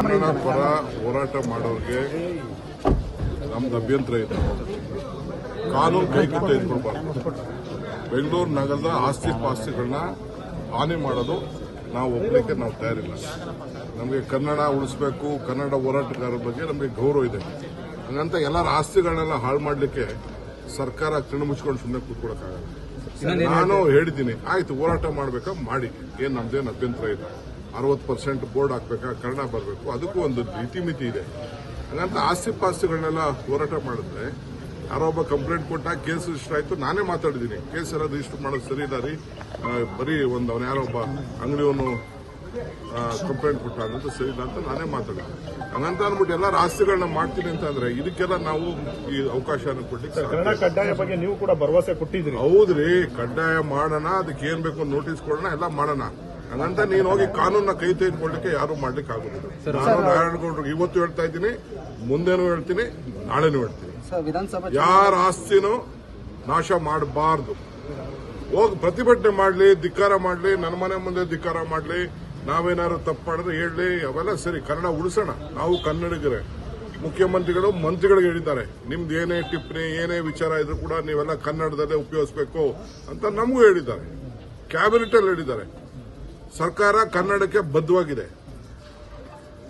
ಕನ್ನಡ ಪರ ಹೋರಾಟ ಮಾಡೋರಿಗೆ ನಮ್ದು ಅಭ್ಯಂತರ ಇದೆ. ಕಾನೂನು ಕೈಗೆ ಇದ್ಕೊಳ್ಬಾರ್ದು ಬೆಂಗಳೂರು ನಗರದ ಆಸ್ತಿ ಪಾಸ್ತಿಗಳನ್ನ ಹಾನಿ ಮಾಡೋದು ನಾವು ಒಬ್ಬರಿಗೆ ನಾವು ತಯಾರಿಲ್ಲ. ನಮಗೆ ಕನ್ನಡ ಉಳಿಸ್ಬೇಕು ಕನ್ನಡ ಹೋರಾಟಗಾರರ ಬಗ್ಗೆ ನಮಗೆ ಗೌರವ ಇದೆ. ಹಂಗಂತ ಎಲ್ಲರ ಆಸ್ತಿಗಳನ್ನೆಲ್ಲ ಹಾಳು ಮಾಡಲಿಕ್ಕೆ ಸರ್ಕಾರ ಕಣ್ಣು ಸುಮ್ಮನೆ ಕೂತ್ಕೊಳಕ್ಕಾಗಲ್ಲ. ನಾನು ಹೇಳಿದ್ದೀನಿ ಆಯ್ತು ಹೋರಾಟ ಮಾಡಬೇಕಾ? ಮಾಡಿ. ಏನು ನಮ್ದೇನು ಅಭ್ಯಂತರ ಇಲ್ಲ. ಅರವತ್ತು ಪರ್ಸೆಂಟ್ ಬೋರ್ಡ್ ಹಾಕ್ಬೇಕಾ ಕನ್ನಡ ಬರಬೇಕು. ಅದಕ್ಕೂ ಒಂದು ಇತಿಮಿತಿ ಇದೆ. ಹಂಗಂತ ಆಸ್ತಿ ಪಾಸ್ತಿಗಳನ್ನೆಲ್ಲ ಹೋರಾಟ ಮಾಡಿದ್ರೆ ಯಾರೋ ಒಬ್ಬ ಕಂಪ್ಲೇಂಟ್ ಕೊಟ್ಟ ಕೇಸ್ ರಿಜಿಸ್ಟರ್ ಆಯ್ತು ನಾನೇ ಮಾತಾಡಿದ್ದೀನಿ. ಕೇಸ್ ಎಲ್ಲ ರಿಜಿಸ್ಟರ್ ಮಾಡೋದು ಸರಿ ಇಲ್ಲ ರೀ. ಬರೀ ಒಂದು ಅವನು ಯಾರೋ ಒಬ್ಬ ಅಂಗಡಿಯವನು ಕಂಪ್ಲೇಂಟ್ ಕೊಟ್ಟ ಅನ್ನೋದು ಸರಿ ಇಲ್ಲ ಅಂತ ನಾನೇ ಮಾತಾಡಿದೆ ಹಂಗಂತ ಅಂದ್ಬಿಟ್ಟು ಎಲ್ಲಾರು ಆಸ್ತಿಗಳನ್ನ ಮಾಡ್ತೀನಿ ಅಂತ ಅಂದ್ರೆ ಇದಕ್ಕೆಲ್ಲ ನಾವು ಈ ಸಾಧ್ಯ ಕನ್ನಡ ಕಡ್ಡಾಯ ಬಗ್ಗೆ ನೀವು ಕೂಡ ಭರವಸೆ ಕೊಟ್ಟಿದ್ರಿ ಹೌದ್ರಿ ಕಡ್ಡಾಯ ಮಾಡೋಣ ಅದಕ್ಕೆ ಏನ್ ಬೇಕು ನೋಟಿಸ್ ಕೊಡೋಣ ಎಲ್ಲ ಮಾಡೋಣ. ಹಂಗಂತ ನೀನು ಹೋಗಿ ಕಾನೂನ ಕೈ ತೆಗೆದುಕೊಳ್ಳಿಕ್ಕೆ ಯಾರು ಮಾಡ್ಲಿಕ್ಕೆ ಆಗುದಿಲ್ಲ. ನಾನು ನಾರಾಯಣಗೌಡರು ಇವತ್ತು ಹೇಳ್ತಾ ಇದ್ದೀನಿ ಮುಂದೆನೂ ಹೇಳ್ತೀನಿ ನಾಳೆನೂ ಹೇಳ್ತೀನಿ. ಯಾರ ಆಸ್ತಿನೂ ನಾಶ ಮಾಡಬಾರ್ದು. ಹೋಗಿ ಪ್ರತಿಭಟನೆ ಮಾಡ್ಲಿ ಧಿಕ್ಕಾರ ಮಾಡ್ಲಿ ನನ್ನ ಮನೆ ಮುಂದೆ ಧಿಕ್ಕಾರ ಮಾಡ್ಲಿ ನಾವೇನಾದ್ರು ತಪ್ಪು ಮಾಡಿದ್ರೆ ಹೇಳಲಿ ಅವೆಲ್ಲ ಸರಿ ಕನ್ನಡ ಉಳಿಸೋಣ. ನಾವು ಕನ್ನಡಿಗರೇ. ಮುಖ್ಯಮಂತ್ರಿಗಳು ಮಂತ್ರಿಗಳಿಗೆ ಹೇಳಿದ್ದಾರೆ ನಿಮ್ದು ಏನೇ ಟಿಪ್ಪಣಿ ಏನೇ ವಿಚಾರ ಇದ್ರೂ ಕೂಡ ನೀವೆಲ್ಲ ಕನ್ನಡದಲ್ಲೇ ಉಪಯೋಗಿಸಬೇಕು ಅಂತ ನಮಗೂ ಹೇಳಿದ್ದಾರೆ. ಕ್ಯಾಬಿನೆಟ್ ಅಲ್ಲಿ ಹೇಳಿದ್ದಾರೆ. ಸರ್ಕಾರ ಕನ್ನಡಕ್ಕೆ ಬದ್ಧವಾಗಿದೆ.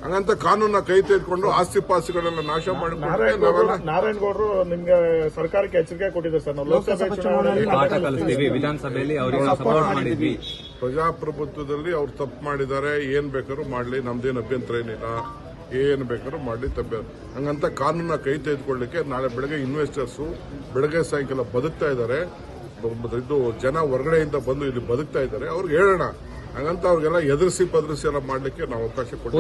ಹಂಗಂತ ಕಾನೂನ ಕೈ ತೆಗೆದುಕೊಂಡು ಆಸ್ತಿ ಪಾಸ್ತಿಗಳನ್ನ ನಾಶ ಮಾಡಿಕೊಂಡ್ರೆ ನಾರಾಯಣಗೌಡರು ನಿಮ್ಗೆ ಸರ್ಕಾರಕ್ಕೆ ಎಚ್ಚರಿಕೆ ಕೊಟ್ಟಿದ್ದಾರೆ ಸರ್. ನಾವು ಲೋಕಸಭೆ ಚುನಾವಣೆಯಲ್ಲಿ ವಿಧಾನಸಭೆಯಲ್ಲಿ ಅವರಿಗೆ ಸಪೋರ್ಟ್ ಮಾಡಿದ್ವಿ. ಪ್ರಜಾಪ್ರಭುತ್ವದಲ್ಲಿ ಅವ್ರು ತಪ್ಪು ಮಾಡಿದ್ದಾರೆ. ಏನ್ ಬೇಕಾದ್ರೂ ಮಾಡ್ಲಿ. ನಮ್ದೇನು ಅಭ್ಯಂತರ ಏನಿಲ್ಲ. ಏನ್ ಬೇಕಾದ್ರೂ ಮಾಡ್ಲಿ. ತಪ್ಪು. ಹಂಗಂತ ಕಾನೂನ ಕೈ ತೆಗೆದುಕೊಳ್ಳಿಕ್ಕೆ ನಾಳೆ ಬೆಳಗ್ಗೆ ಇನ್ವೆಸ್ಟರ್ಸ್ ಬೆಳಗ್ಗೆ ಸಾಯಂಕಾಲ ಬದುಕ್ತಾ ಇದ್ದಾರೆ. ಇದು ಜನ ಹೊರಗಡೆಯಿಂದ ಬಂದು ಇಲ್ಲಿ ಬದುಕ್ತಾ ಇದ್ದಾರೆ. ಅವ್ರಿಗೆ ಹೇಳೋಣ. ಹಂಗಂತ ಅವ್ರಿಗೆಲ್ಲ ಎದುರಿಸಿ ಪದರಿಸಿ ಎಲ್ಲ ಮಾಡ್ಲಿಕ್ಕೆ ನಾವು ಅವಕಾಶ ಕೊಡ್ತೀವಿ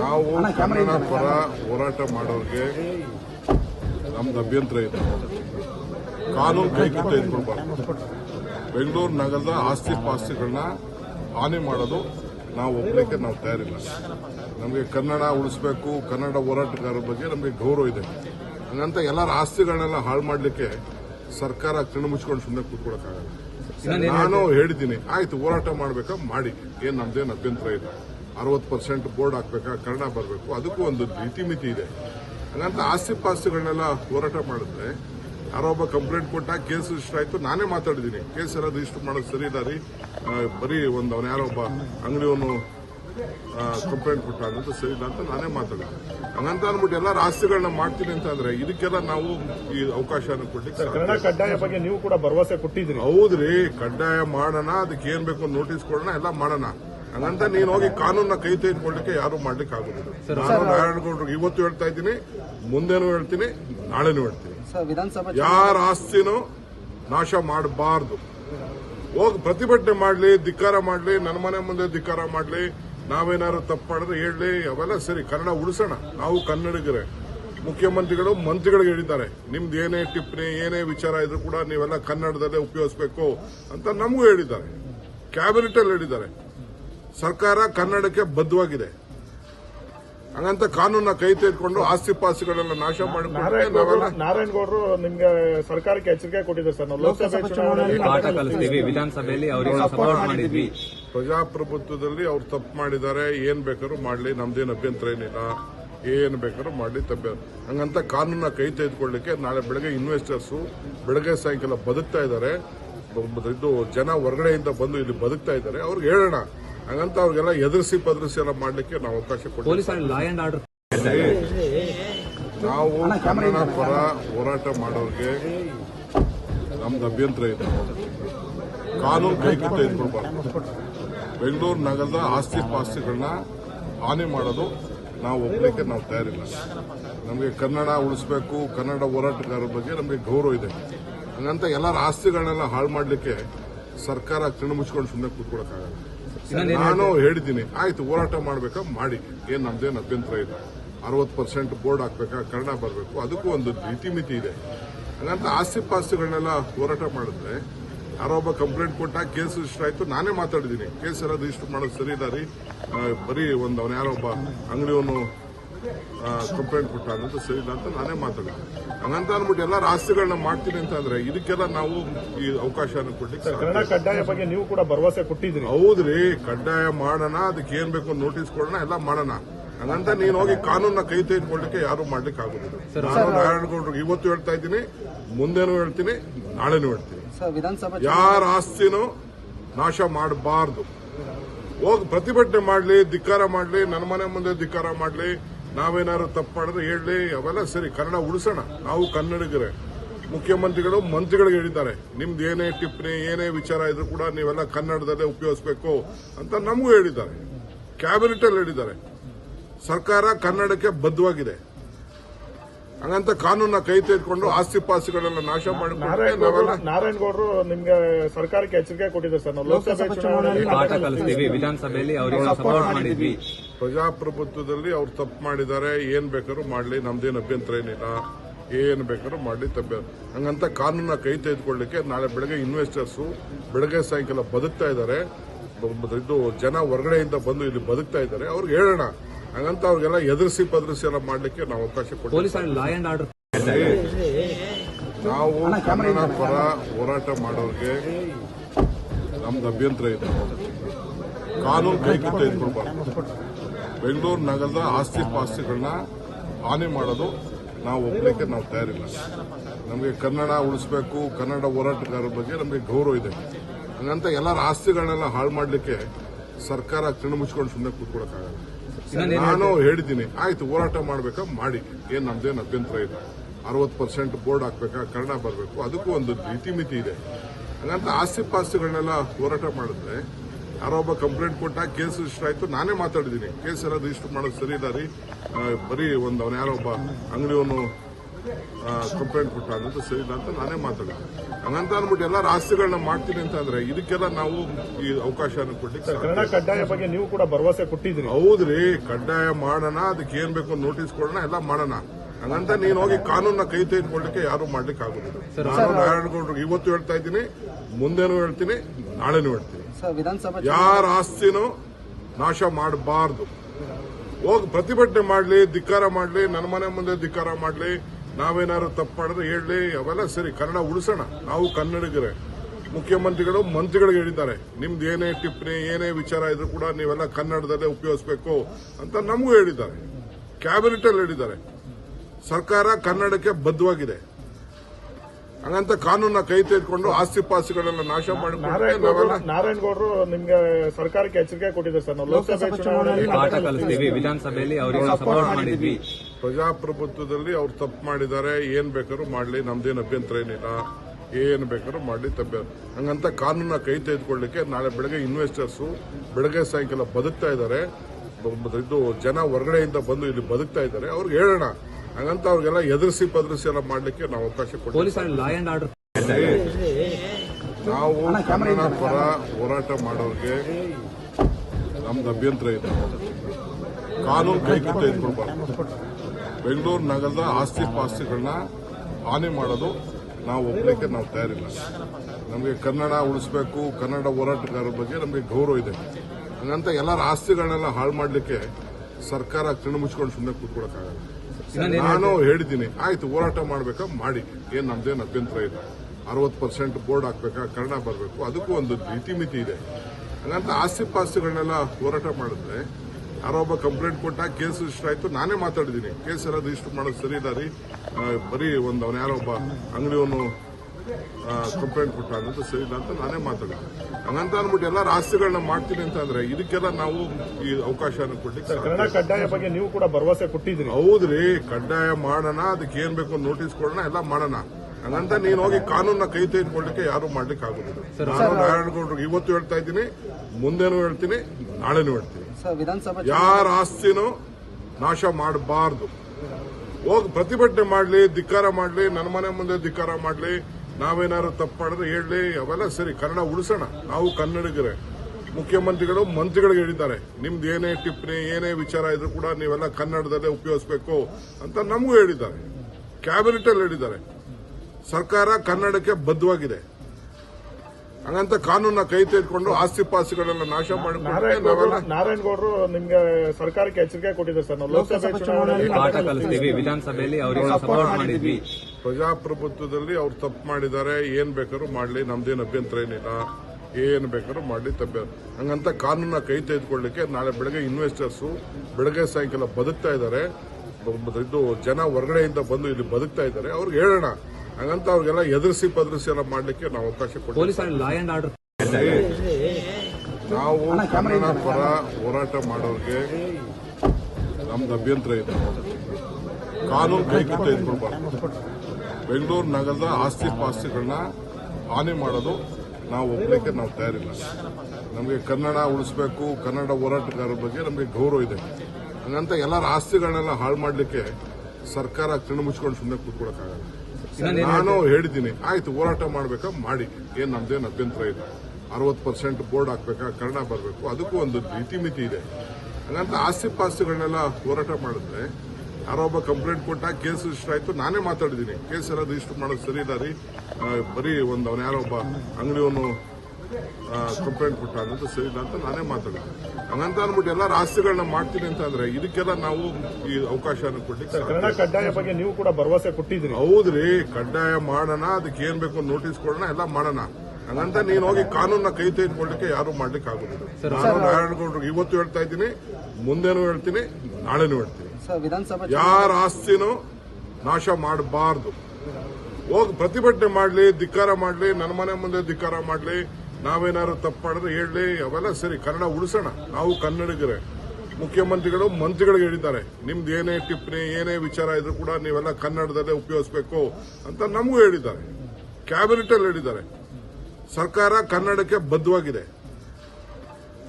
ನಾವು ಕನ್ನಡ ಪರ ಹೋರಾಟ ಮಾಡೋರಿಗೆ ನಮ್ದು ಅಭ್ಯಂತರ ಇದೆ. ಕಾನೂನು ಕೈಗೆ ತೆಗೆದುಕೊಳ್ಬಾರ್ದು ಬೆಂಗಳೂರು ನಗರದ ಆಸ್ತಿ ಪಾಸ್ತಿಗಳನ್ನ ಹಾನಿ ಮಾಡೋದು ನಾವು ಒಪ್ಪಲಿಕ್ಕೆ ನಾವು ತಯಾರಿಲ್ಲ. ನಮಗೆ ಕನ್ನಡ ಉಳಿಸ್ಬೇಕು ಕನ್ನಡ ಹೋರಾಟಗಾರರ ಬಗ್ಗೆ ನಮಗೆ ಗೌರವ ಇದೆ. ಹಂಗಂತ ಎಲ್ಲರ ಆಸ್ತಿಗಳನ್ನೆಲ್ಲ ಹಾಳು ಮಾಡಲಿಕ್ಕೆ ಸರ್ಕಾರ ಕಣ್ಣು ಮುಚ್ಕೊಂಡು ಸುಮ್ಮನೆ ಕೂತ್ಕೊಳಕ್ಕಾಗಲ್ಲ. ನಾನು ಹೇಳಿದ್ದೀನಿ ಆಯ್ತು ಹೋರಾಟ ಮಾಡ್ಬೇಕಾ? ಮಾಡಿ. ಏನ್ ನಮ್ದೇನು ಅಭ್ಯಂತರ ಇಲ್ಲ. ಅರವತ್ತು ಪರ್ಸೆಂಟ್ ಬೋರ್ಡ್ ಹಾಕ್ಬೇಕಾ? ಕನ್ನಡ ಬರಬೇಕು. ಅದಕ್ಕೂ ಒಂದು ಇತಿಮಿತಿ ಇದೆ. ಹಂಗಂತ ಆಸ್ತಿ ಪಾಸ್ತಿಗಳನ್ನೆಲ್ಲ ಹೋರಾಟ ಮಾಡಿದ್ರೆ ಯಾರೋ ಒಬ್ಬ ಕಂಪ್ಲೇಂಟ್ ಕೊಟ್ಟಾಗ ಕೇಸ್ ರಿಜಿಸ್ಟರ್ ಆಯ್ತು. ನಾನೇ ಮಾತಾಡಿದ್ದೀನಿ. ಕೇಸ್ ಎಲ್ಲ ರಿಜಿಸ್ಟರ್ ಮಾಡೋದು ಸರಿ ಇಲ್ಲ ರೀ. ಬರೀ ಒಂದು ಅವನು ಯಾರೋ ಒಬ್ಬ ಅಂಗಡಿಯವನು ಕಂಪ್ಲೇಂಟ್ ಕೊಟ್ಟ ಅನ್ನೋದು ಸರಿ ಇಲ್ಲ ಅಂತ ನಾನೇ ಮಾತಾಡೋದು ಹಂಗಂತ ಅಂದ್ಬಿಟ್ಟು ಎಲ್ಲ ಆಸ್ತಿಗಳನ್ನ ಮಾಡ್ತೀನಿ ಅಂತ ಅಂದ್ರೆ ಇದಕ್ಕೆಲ್ಲ ನಾವು ಈ ಅವಕಾಶನ ಕೊಡ್ಲಿಕ್ಕೆ ಕಡ್ಡಾಯ ಬಗ್ಗೆ ನೀವು ಕೂಡ ಭರವಸೆ ಕೊಟ್ಟಿದ್ರಿ ಹೌದ್ರಿ ಕಡ್ಡಾಯ ಮಾಡೋಣ ಅದಕ್ಕೆ ಏನ್ ಬೇಕು ನೋಟಿಸ್ ಕೊಡೋಣ ಎಲ್ಲ ಮಾಡೋಣ. ಹಂಗಂತ ನೀನ್ ಹೋಗಿ ಕಾನೂನ ಕೈ ತೆಗೆದುಕೊಳ್ಳಿಕ್ಕೆ ಯಾರು ಮಾಡ್ಲಿಕ್ಕೆ ಆಗುದಿಲ್ಲ. ನಾನು ಇವತ್ತು ಹೇಳ್ತಾ ಇದ್ದೀನಿ ಮುಂದೆನೂ ಹೇಳ್ತೀನಿ ನಾಳೆನೂ ಹೇಳ್ತೀನಿ. ಸರ್ ವಿಧಾನಸಭಾ ಯಾರ ಆಸ್ತಿನೂ ನಾಶ ಮಾಡಬಾರ್ದು. ಹೋಗಿ ಪ್ರತಿಭಟನೆ ಮಾಡ್ಲಿ ಧಿಕ್ಕಾರ ಮಾಡ್ಲಿ ನನ್ನ ಮನೆ ಮುಂದೆ ಧಿಕ್ಕಾರ ಮಾಡ್ಲಿ ನಾವೇನಾದ್ರು ತಪ್ಪು ಮಾಡಿದ್ರೆ ಹೇಳಿ ಅವೆಲ್ಲ ಸರಿ ಕನ್ನಡ ಉಳಿಸೋಣ. ನಾವು ಕನ್ನಡಿಗರೇ. ಮುಖ್ಯಮಂತ್ರಿಗಳು ಮಂತ್ರಿಗಳಿಗೆ ಹೇಳಿದ್ದಾರೆ. ನಿಮ್ದು ಏನೇ ಟಿಪ್ಪಣಿ ಏನೇ ವಿಚಾರ ಇದ್ರೂ ಕೂಡ ನೀವೆಲ್ಲ ಕನ್ನಡದಲ್ಲೇ ಉಪಯೋಗಿಸಬೇಕು ಅಂತ ನಮಗೂ ಹೇಳಿದ್ದಾರೆ. ಕ್ಯಾಬಿನೆಟ್ ಅಲ್ಲಿ ಹೇಳಿದ್ದಾರೆ. ಸರ್ಕಾರ ಕನ್ನಡಕ್ಕೆ ಬದ್ಧವಾಗಿದೆ. ಹಂಗಂತ ಕಾನೂನ ಕೈ ತೆಗೆದುಕೊಂಡು ಆಸ್ತಿ ಪಾಸ್ತಿಗಳನ್ನ ನಾಶ ಮಾಡಿಕೊಂಡ್ರೆ ನಾರಾಯಣಗೌಡರು ನಾವೆಲ್ಲ ನಾರಾಯಣಗೌಡರು ನಿಮ್ಗೆ ಸರ್ಕಾರಕ್ಕೆ ಎಚ್ಚರಿಕೆ ಕೊಟ್ಟಿದ್ದಾರೆ ಸರ್. ನಾವು ಲೋಕಸಭೆ ಚುನಾವಣೆಯಲ್ಲಿ ವಿಧಾನಸಭೆಯಲ್ಲಿ ಅವರಿಗೆ ಸಪೋರ್ಟ್ ಮಾಡಿದ್ವಿ. ಪ್ರಜಾಪ್ರಭುತ್ವದಲ್ಲಿ ಅವ್ರು ತಪ್ಪು ಮಾಡಿದ್ದಾರೆ ಏನ್ ಬೇಕಾದ್ರೂ ಮಾಡ್ಲಿ ನಮ್ದೇನು ಅಭ್ಯಂತರ ಏನಿಲ್ಲ ಏನ್ ಬೇಕಾದ್ರೂ ಮಾಡಲಿ ತಪ್ಪು. ಹಂಗಂತ ಕಾನೂನ ಕೈ ತೆಗೆದುಕೊಳ್ಳಿಕ್ಕೆ ನಾಳೆ ಬೆಳಗ್ಗೆ ಇನ್ವೆಸ್ಟರ್ಸ್ ಬೆಳಗ್ಗೆ ಸಾಯಂಕಾಲ ಬದುಕ್ತಾ ಇದ್ದಾರೆ. ಇದು ಜನ ಹೊರಗಡೆಯಿಂದ ಬಂದು ಇಲ್ಲಿ ಬದುಕ್ತಾ ಇದ್ದಾರೆ. ಅವ್ರಿಗೆ ಹೇಳೋಣ. ಹಂಗಂತ ಅವ್ರಿಗೆಲ್ಲ ಎದುರಿಸಿ ಬದರಿಸಿ ಎಲ್ಲ ಮಾಡ್ಲಿಕ್ಕೆ ನಾವು ಅವಕಾಶ ಕೊಡ್ತೀವಿ ನಾವು ಕನ್ನಡ ಪರ ಹೋರಾಟ ಮಾಡೋರಿಗೆ ನಮ್ದು ಅಭ್ಯಂತರ ಇದೆ. ಕಾನೂನು ಕೈಗೆ ತೆಗೆದುಕೊಳ್ಬಾರ್ದು ಬೆಂಗಳೂರು ನಗರದ ಆಸ್ತಿ ಪಾಸ್ತಿಗಳನ್ನ ಹಾನಿ ಮಾಡೋದು ನಾವು ಒಪ್ಪಲಿಕ್ಕೆ ನಾವು ತಯಾರಿಲ್ಲ. ನಮಗೆ ಕನ್ನಡ ಉಳಿಸ್ಬೇಕು ಕನ್ನಡ ಹೋರಾಟಗಾರರ ಬಗ್ಗೆ ನಮಗೆ ಗೌರವ ಇದೆ. ಹಂಗಂತ ಎಲ್ಲರ ಆಸ್ತಿಗಳನ್ನೆಲ್ಲ ಹಾಳು ಮಾಡಲಿಕ್ಕೆ ಸರ್ಕಾರ ಕಣ್ಣು ಮುಚ್ಕೊಂಡು ಸುಮ್ಮನೆ ಕೂತ್ಕೊಳಕ್ಕಾಗಲ್ಲ. ನಾನು ಹೇಳಿದ್ದೀನಿ ಆಯ್ತು ಹೋರಾಟ ಮಾಡಬೇಕಾ? ಮಾಡಿ. ಏನು ನಮ್ದೇನು ಅಭ್ಯಂತರ ಇಲ್ಲ. ಅರವತ್ತು ಪರ್ಸೆಂಟ್ ಬೋರ್ಡ್ ಹಾಕ್ಬೇಕಾ? ಕನ್ನಡ ಬರಬೇಕು. ಅದಕ್ಕೂ ಒಂದು ಇತಿಮಿತಿ ಇದೆ. ಹಂಗಂತ ಆಸ್ತಿ ಪಾಸ್ತಿಗಳನ್ನೆಲ್ಲ ಹೋರಾಟ ಮಾಡಿದ್ರೆ ಯಾರೋ ಒಬ್ಬ ಕಂಪ್ಲೇಂಟ್ ಕೊಟ್ಟ ಕೇಸ್ ಇಷ್ಟ ಆಯ್ತು. ನಾನೇ ಮಾತಾಡಿದ್ದೀನಿ. ಕೇಸ್ ಇರೋದು ರಿಜಿಸ್ಟರ್ ಮಾಡೋದು ಸರಿ ಇಲ್ಲ ರೀ. ಬರೀ ಒಂದು ಅವನು ಯಾರೊಬ್ಬ ಒಬ್ಬ ಅಂಗಡಿಯವನು ಕಂಪ್ಲೇಂಟ್ ಕೊಟ್ಟ ಅನ್ನೋದು ಸರಿ ಇಲ್ಲ ಅಂತ ನಾನೇ ಮಾತಾಡಿದ್ದೆ ಹಂಗಂತ ಅಂದ್ಬಿಟ್ಟು ಎಲ್ಲ ಆಸ್ತಿಗಳನ್ನ ಮಾಡ್ತೀನಿ ಅಂತ ಅಂದ್ರೆ ಇದಕ್ಕೆಲ್ಲ ನಾವು ಈ ಅವಕಾಶವನ್ನು ಕೊಡ್ಲಿಕ್ಕೆ ಕಡ್ಡಾಯ ಬಗ್ಗೆ ನೀವು ಕೂಡ ಭರವಸೆ ಕೊಟ್ಟಿದ್ರಿ ಹೌದ್ರಿ ಕಡ್ಡಾಯ ಮಾಡೋಣ ಅದಕ್ಕೆ ಏನ್ ಬೇಕು ನೋಟಿಸ್ ಕೊಡೋಣ ಎಲ್ಲ ಮಾಡೋಣ. ಹಂಗಂತ ನೀನ್ ಹೋಗಿ ಕಾನೂನ ಕೈ ತೆಗೆದುಕೊಳ್ಳಿಕ್ಕೆ ಯಾರು ಮಾಡ್ಲಿಕ್ಕೆ ಆಗುದಿಲ್ಲ. ನಾನು ನಾರಾಯಣಗೌಡ್ರಿಗೆ ಇವತ್ತು ಹೇಳ್ತಾ ಇದ್ದೀನಿ ಮುಂದೆನೂ ಹೇಳ್ತೀನಿ ನಾಳೆನೂ ಹೇಳ್ತೀನಿ. ಯಾರ ಆಸ್ತಿನೂ ನಾಶ ಮಾಡಬಾರ್ದು. ಹೋಗಿ ಪ್ರತಿಭಟನೆ ಮಾಡಲಿ, ಧಿಕ್ಕಾರ ಮಾಡಲಿ ನನ್ನ ಮನೆ ಮುಂದೆ ಧಿಕ್ಕಾರ ಮಾಡಲಿ, ನಾವೇನಾದ್ರು ತಪ್ಪು ಮಾಡಿದ್ರೆ ಹೇಳಿ ಅವೆಲ್ಲ ಸರಿ, ಕನ್ನಡ ಉಳಿಸೋಣ. ನಾವು ಕನ್ನಡಿಗರೇ. ಮುಖ್ಯಮಂತ್ರಿಗಳು ಮಂತ್ರಿಗಳಿಗೆ ಹೇಳಿದ್ದಾರೆ, ನಿಮ್ದು ಏನೇ ಟಿಪ್ಪಣಿ, ಏನೇ ವಿಚಾರ ಇದ್ರು ಕೂಡ ನೀವೆಲ್ಲ ಕನ್ನಡದಲ್ಲೇ ಉಪಯೋಗಿಸಬೇಕು ಅಂತ ನಮಗೂ ಹೇಳಿದ್ದಾರೆ. ಕ್ಯಾಬಿನೆಟ್ ಅಲ್ಲಿ ಹೇಳಿದ್ದಾರೆ. ಸರ್ಕಾರ ಕನ್ನಡಕ್ಕೆ ಬದ್ಧವಾಗಿದೆ. ಹಂಗಂತ ಕಾನೂನ ಕೈ ತೆಗೆದುಕೊಂಡು ಆಸ್ತಿ ಪಾಸ್ತಿಗಳೆಲ್ಲ ನಾಶ ಮಾಡಿಕೊಂಡು ನಾರಾಯಣಗೌಡರು ನಿಮ್ಗೆ ಸರ್ಕಾರಕ್ಕೆ ಎಚ್ಚರಿಕೆ ಕೊಟ್ಟಿದ್ದಾರೆ ಸರ್. ನಾವು ಲೋಕಸಭೆ ಚುನಾವಣೆಯಲ್ಲಿ ವಿಧಾನಸಭೆಯಲ್ಲಿ ಅವರಿಗೆ ಸಪೋರ್ಟ್ ಮಾಡಿದ್ವಿ. ಪ್ರಜಾಪ್ರಭುತ್ವದಲ್ಲಿ ಅವ್ರು ತಪ್ಪು ಮಾಡಿದ್ದಾರೆ. ಏನ್ ಬೇಕಾದ್ರೂ ಮಾಡ್ಲಿ. ನಮ್ದೇನು ಅಭ್ಯಂತರ ಏನಿಲ್ಲ. ಏನ್ ಬೇಕಾದ್ರೂ ಮಾಡ್ಲಿ. ತಪ್ಪ ಹಂಗಂತ ಕಾನೂನ ಕೈ ತೆಗೆದುಕೊಳ್ಳಿಕ್ಕೆ ನಾಳೆ ಬೆಳಗ್ಗೆ ಇನ್ವೆಸ್ಟರ್ಸ್ ಬೆಳಗ್ಗೆ ಸಾಯಂಕಾಲ ಬದುಕ್ತಾ ಇದ್ದಾರೆ. ಇದು ಜನ ಹೊರಗಡೆಯಿಂದ ಬಂದು ಇಲ್ಲಿ ಬದುಕ್ತಾ ಇದ್ದಾರೆ. ಅವ್ರಿಗೆ ಹೇಳೋಣ. ಹಂಗಂತ ಅವ್ರಿಗೆಲ್ಲ ಎದುರಿಸಿ ಪದರಿಸಿ ಎಲ್ಲ ಮಾಡ್ಲಿಕ್ಕೆ ನಾವು ಅವಕಾಶ ಕೊಡ್ತೀವಿ ನಾವು ಕನ್ನಡ ಪರ ಹೋರಾಟ ಮಾಡೋರಿಗೆ ನಮ್ದು ಅಭ್ಯಂತರ ಇದೆ. ಕಾನೂನು ಕೈಗೆ ತೆಗೆದುಕೊಳ್ಬಾರ್ದು ಬೆಂಗಳೂರು ನಗರದ ಆಸ್ತಿ ಪಾಸ್ತಿಗಳನ್ನ ಹಾನಿ ಮಾಡೋದು ನಾವು ಒಪ್ಪಲಿಕ್ಕೆ ನಾವು ತಯಾರಿಲ್ಲ. ನಮಗೆ ಕನ್ನಡ ಉಳಿಸ್ಬೇಕು ಕನ್ನಡ ಹೋರಾಟಗಾರರ ಬಗ್ಗೆ ನಮಗೆ ಗೌರವ ಇದೆ. ಹಾಗಂತ ಎಲ್ಲರ ಆಸ್ತಿಗಳನ್ನೆಲ್ಲ ಹಾಳು ಮಾಡಲಿಕ್ಕೆ ಸರ್ಕಾರ ಕಣ್ಣು ಸುಮ್ಮನೆ ಕೂತ್ಕೊಳಕ್ಕಾಗಲ್ಲ. ನಾನು ಹೇಳಿದ್ದೀನಿ ಆಯ್ತು ಹೋರಾಟ ಮಾಡ್ಬೇಕಾ? ಮಾಡಿ. ಏನ್ ನಮ್ದೇನು ಅಭ್ಯಂತರ ಇಲ್ಲ. ಅರವತ್ತು ಪರ್ಸೆಂಟ್ ಬೋರ್ಡ್ ಹಾಕ್ಬೇಕಾ? ಕನ್ನಡ ಬರಬೇಕು. ಅದಕ್ಕೂ ಒಂದು ಇತಿಮಿತಿ ಇದೆ. ಹಾಗಂತ ಆಸ್ತಿ ಪಾಸ್ತಿಗಳನ್ನೆಲ್ಲ ಹೋರಾಟ ಮಾಡಿದ್ರೆ ಯಾರೋ ಒಬ್ಬ ಕಂಪ್ಲೇಂಟ್ ಕೊಟ್ಟ ಕೇಸ್ ರಿಜಿಸ್ಟರ್ ಆಯ್ತು. ನಾನೇ ಮಾತಾಡಿದ್ದೀನಿ. ಕೇಸ್ ಎಲ್ಲ ರಿಜಿಸ್ಟರ್ ಮಾಡೋದು ಸರಿ ಇಲ್ಲ ರೀ. ಬರೀ ಒಂದು ಅವನ ಯಾರೋ ಒಬ್ಬ ಅಂಗಡಿಯವನು ಕಂಪ್ಲೇಂಟ್ ಕೊಟ್ಟ ಅನ್ನೋದು ಸರಿ ಇಲ್ಲ ಅಂತ ನಾನೇ ಮಾತಾಡ್ತೀನಿ ಹಂಗಂತ ಅಂದ್ಬಿಟ್ಟು ಎಲ್ಲ ಆಸ್ತಿಗಳನ್ನ ಮಾಡ್ತೀನಿ ಅಂತ ಅಂದ್ರೆ ಇದಕ್ಕೆಲ್ಲ ನಾವು ಈ ಅವಕಾಶನ ಕೊಡ್ಲಿಕ್ಕೆ ಕಡ್ಡಾಯ ಬಗ್ಗೆ ನೀವು ಕೂಡ ಭರವಸೆ ಕೊಟ್ಟಿದ್ರಿ ಹೌದ್ರಿ ಕಡ್ಡಾಯ ಮಾಡೋಣ ಅದಕ್ಕೆ ಏನ್ ಬೇಕು ನೋಟಿಸ್ ಕೊಡೋಣ ಎಲ್ಲ ಮಾಡೋಣ. ಹಂಗಂತ ನೀನು ಹೋಗಿ ಕಾನೂನ ಕೈ ತೆಗೆದುಕೊಳ್ಳಿಕ್ಕೆ ಯಾರು ಮಾಡ್ಲಿಕ್ಕೆ ಆಗುದಿಲ್ಲ. ನಾನು ನಾರಾಯಣಗೌಡರು ಇವತ್ತು ಹೇಳ್ತಾ ಇದ್ದೀನಿ ಮುಂದೆನೂ ಹೇಳ್ತೀನಿ ನಾಳೆನೂ ಹೇಳ್ತೀನಿ. ಸರ್ ವಿಧಾನಸಭಾ ಯಾರ ಆಸ್ತಿನೂ ನಾಶ ಮಾಡಬಾರ್ದು. ಹೋಗಿ ಪ್ರತಿಭಟನೆ ಮಾಡ್ಲಿ ಧಿಕ್ಕಾರ ಮಾಡ್ಲಿ ನನ್ನ ಮನೆ ಮುಂದೆ ಧಿಕ್ಕಾರ ಮಾಡ್ಲಿ ನಾವೇನಾದ್ರು ತಪ್ಪು ಮಾಡಿದ್ರೆ ಹೇಳಿ ಅವೆಲ್ಲ ಸರಿ ಕನ್ನಡ ಉಳಿಸೋಣ. ನಾವು ಕನ್ನಡಿಗರೇ. ಮುಖ್ಯಮಂತ್ರಿಗಳು ಮಂತ್ರಿಗಳಿಗೆ ಹೇಳಿದ್ದಾರೆ. ನಿಮ್ದು ಏನೇ ಟಿಪ್ಪಣಿ ಏನೇ ವಿಚಾರ ಇದ್ರೂ ಕೂಡ ನೀವೆಲ್ಲ ಕನ್ನಡದಲ್ಲೇ ಉಪಯೋಗಿಸಬೇಕು ಅಂತ ನಮಗೂ ಹೇಳಿದ್ದಾರೆ. ಕ್ಯಾಬಿನೆಟ್ ಅಲ್ಲಿ ಹೇಳಿದ್ದಾರೆ. ಸರ್ಕಾರ ಕನ್ನಡಕ್ಕೆ ಬದ್ಧವಾಗಿದೆ. ಹಾಗಂತ ಕಾನೂನ ಕೈ ತೆಗೆದುಕೊಂಡು ಆಸ್ತಿ ಪಾಸ್ತಿಗಳನ್ನ ನಾಶ ಮಾಡಿಕೊಂಡು ನಾರಾಯಣಗೌಡರು ನಿಮ್ಗೆ ಸರ್ಕಾರಕ್ಕೆ ಎಚ್ಚರಿಕೆ ಕೊಟ್ಟಿದ್ದಾರೆ ಸರ್. ನಾವು ಲೋಕಸಭೆ ವಿಧಾನಸಭೆಯಲ್ಲಿ ಅವರಿಗೆ ಸಪೋರ್ಟ್ ಮಾಡಿದ್ವಿ. ಪ್ರಜಾಪ್ರಭುತ್ವದಲ್ಲಿ ಅವ್ರು ತಪ್ಪು ಮಾಡಿದ್ದಾರೆ ಏನು ಬೇಕಾದ್ರೂ ಮಾಡಲಿ ನಮ್ದೇನು ಅಭ್ಯಂತರ ಏನಿಲ್ಲ ಏನು ಬೇಕಾದ್ರೂ ಮಾಡಲಿ ತಪ್ಪು. ಹಂಗಂತ ಕಾನೂನ ಕೈ ತೆಗೆದುಕೊಳ್ಳಿಕ್ಕೆ ನಾಳೆ ಬೆಳಗ್ಗೆ ಇನ್ವೆಸ್ಟರ್ಸು ಬೆಳಗ್ಗೆ ಸಾಯಂಕಾಲ ಬದುಕ್ತಾ ಇದ್ದಾರೆ. ಇದು ಜನ ಹೊರಗಡೆಯಿಂದ ಬಂದು ಇಲ್ಲಿ ಬದುಕ್ತಾ ಇದ್ದಾರೆ. ಅವ್ರಿಗೆ ಹೇಳೋಣ. ಹಂಗಂತ ಅವ್ರಿಗೆಲ್ಲ ಎದುರಿಸಿ ಪದರಿಸಿ ಎಲ್ಲ ಮಾಡ್ಲಿಕ್ಕೆ ನಾವು ಅವಕಾಶ ಕೊಡ್ತೀವಿ ನಾವು ಕನ್ನಡ ಪರ ಹೋರಾಟ ಮಾಡೋರಿಗೆ ನಮ್ದು ಅಭ್ಯಂತರ ಇದೆ ಕಾನೂನು ಕೈ ತೆಗೆದುಕೊಳ್ಬಾರ್ದು ಬೆಂಗಳೂರು ನಗರದ ಆಸ್ತಿ ಪಾಸ್ತಿಗಳನ್ನ ಹಾನಿ ಮಾಡೋದು ನಾವು ಒಪ್ಪಲಿಕ್ಕೆ ನಾವು ತಯಾರಿಲ್ಲ. ನಮಗೆ ಕನ್ನಡ ಉಳಿಸಬೇಕು ಕನ್ನಡ ಹೋರಾಟಗಾರರ ಬಗ್ಗೆ ನಮಗೆ ಗೌರವ ಇದೆ. ಹಂಗಂತ ಎಲ್ಲರ ಆಸ್ತಿಗಳನ್ನೆಲ್ಲ ಹಾಳು ಮಾಡಲಿಕ್ಕೆ ಸರ್ಕಾರ ಕಣ್ಣು ಮುಚ್ಕೊಂಡು ಸುಮ್ಮನೆ ಕೂತ್ಕೊಳಕ್ಕಾಗಲ್ಲ. ನಾನು ಹೇಳಿದ್ದೀನಿ ಆಯ್ತು ಹೋರಾಟ ಮಾಡಬೇಕಾ? ಮಾಡಿ. ಏನು ನಮ್ದೇನು ಅಭ್ಯಂತರ ಇಲ್ಲ. ಅರವತ್ತು ಪರ್ಸೆಂಟ್ ಬೋರ್ಡ್ ಹಾಕ್ಬೇಕಾ? ಕನ್ನಡ ಬರಬೇಕು. ಅದಕ್ಕೂ ಒಂದು ಇತಿಮಿತಿ ಇದೆ. ಹಂಗಂತ ಆಸ್ತಿ ಪಾಸ್ತಿಗಳನ್ನೆಲ್ಲ ಹೋರಾಟ ಮಾಡಿದ್ರೆ ಯಾರೋ ಒಬ್ಬ ಕಂಪ್ಲೇಂಟ್ ಕೊಟ್ಟ ಕೇಸ್ ರಿಜಿಸ್ಟರ್ ಆಯ್ತು. ನಾನೇ ಮಾತಾಡಿದ್ದೀನಿ. ಕೇಸ್ ಎಲ್ಲ ರಿಜಿಸ್ಟರ್ ಮಾಡೋದು ಸರಿ ಇದಾರಿ ರೀ. ಬರೀ ಒಂದು ಅವನ ಯಾರೋ ಒಬ್ಬ ಅಂಗಡಿಯವನು ಕಂಪ್ಲೇಂಟ್ ಕೊಟ್ಟ ಅನ್ನೋದು ಸರಿ ಇಲ್ಲ ಅಂತ ನಾನೇ ಮಾತಾಡಿದೆ ಹಂಗಂತ ಅಂದ್ಬಿಟ್ಟು ಎಲ್ಲ ಆಸ್ತಿಗಳನ್ನ ಮಾಡ್ತೀನಿ ಅಂತ ಅಂದ್ರೆ ಇದಕ್ಕೆಲ್ಲ ನಾವು ಈ ಅವಕಾಶ ಕೊಡ್ಲಿಕ್ಕೆ ಕಡ್ಡಾಯ ಬಗ್ಗೆ ನೀವು ಕೂಡ ಭರವಸೆ ಕೊಟ್ಟಿದ್ರಿ ಹೌದ್ರಿ ಕಡ್ಡಾಯ ಮಾಡೋಣ ಅದಕ್ಕೆ ಏನ್ ಬೇಕು ನೋಟಿಸ್ ಕೊಡೋಣ ಎಲ್ಲ ಮಾಡೋಣ. ಹಂಗಂತ ನೀನ್ ಹೋಗಿ ಕಾನೂನ ಕೈ ತೆಗೆದುಕೊಳ್ಳಿಕ್ಕೆ ಯಾರು ಮಾಡ್ಲಿಕ್ಕೆ ಆಗುದಿಲ್ಲ ನಾನು ನಾರಾಯಣಗೌಡರು ಇವತ್ತು ಹೇಳ್ತಾ ಇದ್ದೀನಿ ಮುಂದೆನೂ ಹೇಳ್ತೀನಿ ನಾಳೆನೂ ಹೇಳ್ತೀನಿ. ಯಾರ ಆಸ್ತಿನೂ ನಾಶ ಮಾಡಬಾರ್ದು. ಹೋಗಿ ಪ್ರತಿಭಟನೆ ಮಾಡಲಿ, ಧಿಕ್ಕಾರ ಮಾಡಲಿ ನನ್ನ ಮನೆ ಮುಂದೆ ಧಿಕ್ಕಾರ ಮಾಡಲಿ, ನಾವೇನಾದ್ರು ತಪ್ಪು ಮಾಡಿದ್ರೆ ಹೇಳಿ, ಅವೆಲ್ಲ ಸರಿ, ಕನ್ನಡ ಉಳಿಸೋಣ. ನಾವು ಕನ್ನಡಿಗರೇ. ಮುಖ್ಯಮಂತ್ರಿಗಳು, ಮಂತ್ರಿಗಳಿಗೆ ಹೇಳಿದ್ದಾರೆ, ನಿಮ್ದು ಏನೇ ಟಿಪ್ಪಣಿ, ಏನೇ ವಿಚಾರ ಇದ್ರೂ ಕೂಡ ನೀವೆಲ್ಲ ಕನ್ನಡದಲ್ಲೇ ಉಪಯೋಗಿಸಬೇಕು ಅಂತ ನಮಗೂ ಹೇಳಿದ್ದಾರೆ. ಕ್ಯಾಬಿನೆಟ್ ಅಲ್ಲಿ ಹೇಳಿದ್ದಾರೆ. ಸರ್ಕಾರ ಕನ್ನಡಕ್ಕೆ ಬದ್ಧವಾಗಿದೆ. ಹಂಗಂತ ಕಾನೂನ ಕೈ ತೆಗೆದುಕೊಂಡು ಆಸ್ತಿ ಪಾಸ್ತಿಗಳನ್ನ ನಾಶ ಮಾಡಿ ನಾರಾಯಣಗೌಡರು ನಿಮ್ಗೆ ಸರ್ಕಾರಕ್ಕೆ ಎಚ್ಚರಿಕೆ ಕೊಟ್ಟಿದ್ದಾರೆ ಸರ್. ನಾವು ಲೋಕಸಭೆ ಚುನಾವಣೆಯಲ್ಲಿ ವಿಧಾನಸಭೆಯಲ್ಲಿ ಅವರಿಗೆ ಸಪೋರ್ಟ್ ಮಾಡಿದ್ವಿ. ಪ್ರಜಾಪ್ರಭುತ್ವದಲ್ಲಿ ಅವ್ರು ತಪ್ಪು ಮಾಡಿದ್ದಾರೆ. ಏನ್ ಬೇಕಾದ್ರೂ ಮಾಡ್ಲಿ. ನಮ್ದೇನು ಅಭ್ಯಂತರ ಏನಿಲ್ಲ. ಏನ್ ಬೇಕಾದ್ರೂ ಮಾಡ್ಲಿ. ತಪ್ಪೆ. ಹಂಗಂತ ಕಾನೂನ ಕೈ ತೆಗೆದುಕೊಳ್ಳಿಕ್ಕೆ ನಾಳೆ ಬೆಳಗ್ಗೆ ಇನ್ವೆಸ್ಟರ್ಸ್ ಬೆಳಗ್ಗೆ ಸಾಯಂಕಾಲ ಬದುಕ್ತಾ ಇದ್ದಾರೆ. ಇದು ಜನ ಹೊರಗಡೆಯಿಂದ ಬಂದು ಇಲ್ಲಿ ಬದುಕ್ತಾ ಇದ್ದಾರೆ. ಅವ್ರಿಗೆ ಹೇಳೋಣ. ಹಂಗಂತ ಅವ್ರಿಗೆಲ್ಲ ಎದುರಿಸಿ ಪದರಿಸಿ ಎಲ್ಲ ಮಾಡ್ಲಿಕ್ಕೆ ನಾವು ಅವಕಾಶ ಕೊಡ್ತೀವಿ ನಾವು ಕನ್ನಡ ಪರ ಹೋರಾಟ ಮಾಡೋರಿಗೆ ನಮ್ದು ಅಭ್ಯಂತರ ಇದೆ. ಕಾನೂನು ಕೈಗೆ ಇದ್ಕೊಳ್ಬಾರ್ದು ಬೆಂಗಳೂರು ನಗರದ ಆಸ್ತಿ ಪಾಸ್ತಿಗಳನ್ನ ಹಾನಿ ಮಾಡೋದು ನಾವು ಒಪ್ಪಲಿಕ್ಕೆ ನಾವು ತಯಾರಿಲ್ಲ. ನಮಗೆ ಕನ್ನಡ ಉಳಿಸ್ಬೇಕು ಕನ್ನಡ ಹೋರಾಟಗಾರರ ಬಗ್ಗೆ ನಮಗೆ ಗೌರವ ಇದೆ. ಹಂಗಂತ ಎಲ್ಲರ ಆಸ್ತಿಗಳನ್ನೆಲ್ಲ ಹಾಳು ಮಾಡಲಿಕ್ಕೆ ಸರ್ಕಾರ ಕಣ್ಣು ಮುಚ್ಕೊಂಡು ಸುಮ್ಮನೆ ಕೂತ್ಕೊಳ್ಳೋಕ್ಕಾಗಲ್ಲ ನಾನು ಹೇಳಿದ್ದೀನಿ ಆಯ್ತು ಹೋರಾಟ ಮಾಡ್ಬೇಕಾ? ಮಾಡಿ. ಏನ್ ನಮ್ದೇನು ಅಭ್ಯಂತರ ಇಲ್ಲ. ಅರವತ್ತು ಪರ್ಸೆಂಟ್ ಬೋರ್ಡ್ ಹಾಕ್ಬೇಕಾ? ಕನ್ನಡ ಬರಬೇಕು. ಅದಕ್ಕೂ ಒಂದು ಇತಿಮಿತಿ ಇದೆ. ಹಂಗಂತ ಆಸ್ತಿ ಪಾಸ್ತಿಗಳನ್ನೆಲ್ಲ ಹೋರಾಟ ಮಾಡಿದ್ರೆ ಯಾರೊಬ್ಬ ಕಂಪ್ಲೇಂಟ್ ಕೊಟ್ಟ ಕೇಸ್ ರಿಜಿಸ್ಟರ್ ಆಯ್ತು. ನಾನೇ ಮಾತಾಡಿದ್ದೀನಿ. ಕೇಸ್ ಎಲ್ಲ ರಿಜಿಸ್ಟರ್ ಮಾಡೋದು ಸರಿ ಇಲ್ಲ ರೀ. ಬರೀ ಒಂದು ಅವನ ಯಾರೊಬ್ಬ ಒಬ್ಬ ಅಂಗಡಿಯವನು ಕಂಪ್ಲೇಂಟ್ ಕೊಟ್ಟ ಅನ್ನೋದು ಸರಿ ಇಲ್ಲ ಅಂತ ನಾನೇ ಮಾತಾಡಿದೆ ಹಂಗಂತ ಅಂದ್ಬಿಟ್ಟು ಎಲ್ಲ ರಾಸ್ತೆಗಳನ್ನ ಮಾಡ್ತೀನಿ ಅಂತ ಅಂದ್ರೆ ಇದಕ್ಕೆಲ್ಲ ನಾವು ಈ ಅವಕಾಶ ಕೊಡ್ಲಿಕ್ಕೆ ಕಡ್ಡಾಯ ಬಗ್ಗೆ ನೀವು ಕೂಡ ಭರವಸೆ ಕೊಟ್ಟಿದ್ರಿ ಹೌದ್ರಿ ಕಡ್ಡಾಯ ಮಾಡೋಣ ಅದಕ್ಕೆ ಏನ್ ಬೇಕು ನೋಟಿಸ್ ಕೊಡೋಣ ಎಲ್ಲ ಮಾಡೋಣ. ಹಂಗಂತ ನೀನ್ ಹೋಗಿ ಕಾನೂನ ಕೈ ತೆಗೆದುಕೊಳ್ಳಿಕ್ಕೆ ಯಾರು ಮಾಡ್ಲಿಕ್ಕೆ ಆಗುದಿಲ್ಲ. ನಾನು ಗೌಡ್ರು ಇವತ್ತು ಹೇಳ್ತಾ ಇದ್ದೀನಿ ಮುಂದೆನೂ ಹೇಳ್ತೀನಿ ನಾಳೆನೂ ಹೇಳ್ತೀನಿ. ಸರ್ ವಿಧಾನಸಭಾ ಯಾರ ಆಸ್ತಿನೂ ನಾಶ ಮಾಡಬಾರ್ದು. ಹೋಗಿ ಪ್ರತಿಭಟನೆ ಮಾಡ್ಲಿ ಧಿಕ್ಕಾರ ಮಾಡ್ಲಿ ನನ್ನ ಮನೆ ಮುಂದೆ ಧಿಕ್ಕಾರ ಮಾಡ್ಲಿ ನಾವೇನಾದ್ರು ತಪ್ಪು ಮಾಡಿದ್ರೆ ಹೇಳಿ ಅವೆಲ್ಲ ಸರಿ ಕನ್ನಡ ಉಳಿಸೋಣ. ನಾವು ಕನ್ನಡಿಗರೇ. ಮುಖ್ಯಮಂತ್ರಿಗಳು ಮಂತ್ರಿಗಳಿಗೆ ಹೇಳಿದ್ದಾರೆ ನಿಮ್ದು ಏನೇ ಟಿಪ್ಪಣಿ ಏನೇ ವಿಚಾರ ಇದ್ರೂ ಕೂಡ ನೀವೆಲ್ಲ ಕನ್ನಡದಲ್ಲೇ ಉಪಯೋಗಿಸಬೇಕು ಅಂತ ನಮಗೂ ಹೇಳಿದ್ದಾರೆ. ಕ್ಯಾಬಿನೆಟ್ ಅಲ್ಲಿ ಹೇಳಿದ್ದಾರೆ. ಸರ್ಕಾರ ಕನ್ನಡಕ್ಕೆ ಬದ್ಧವಾಗಿದೆ.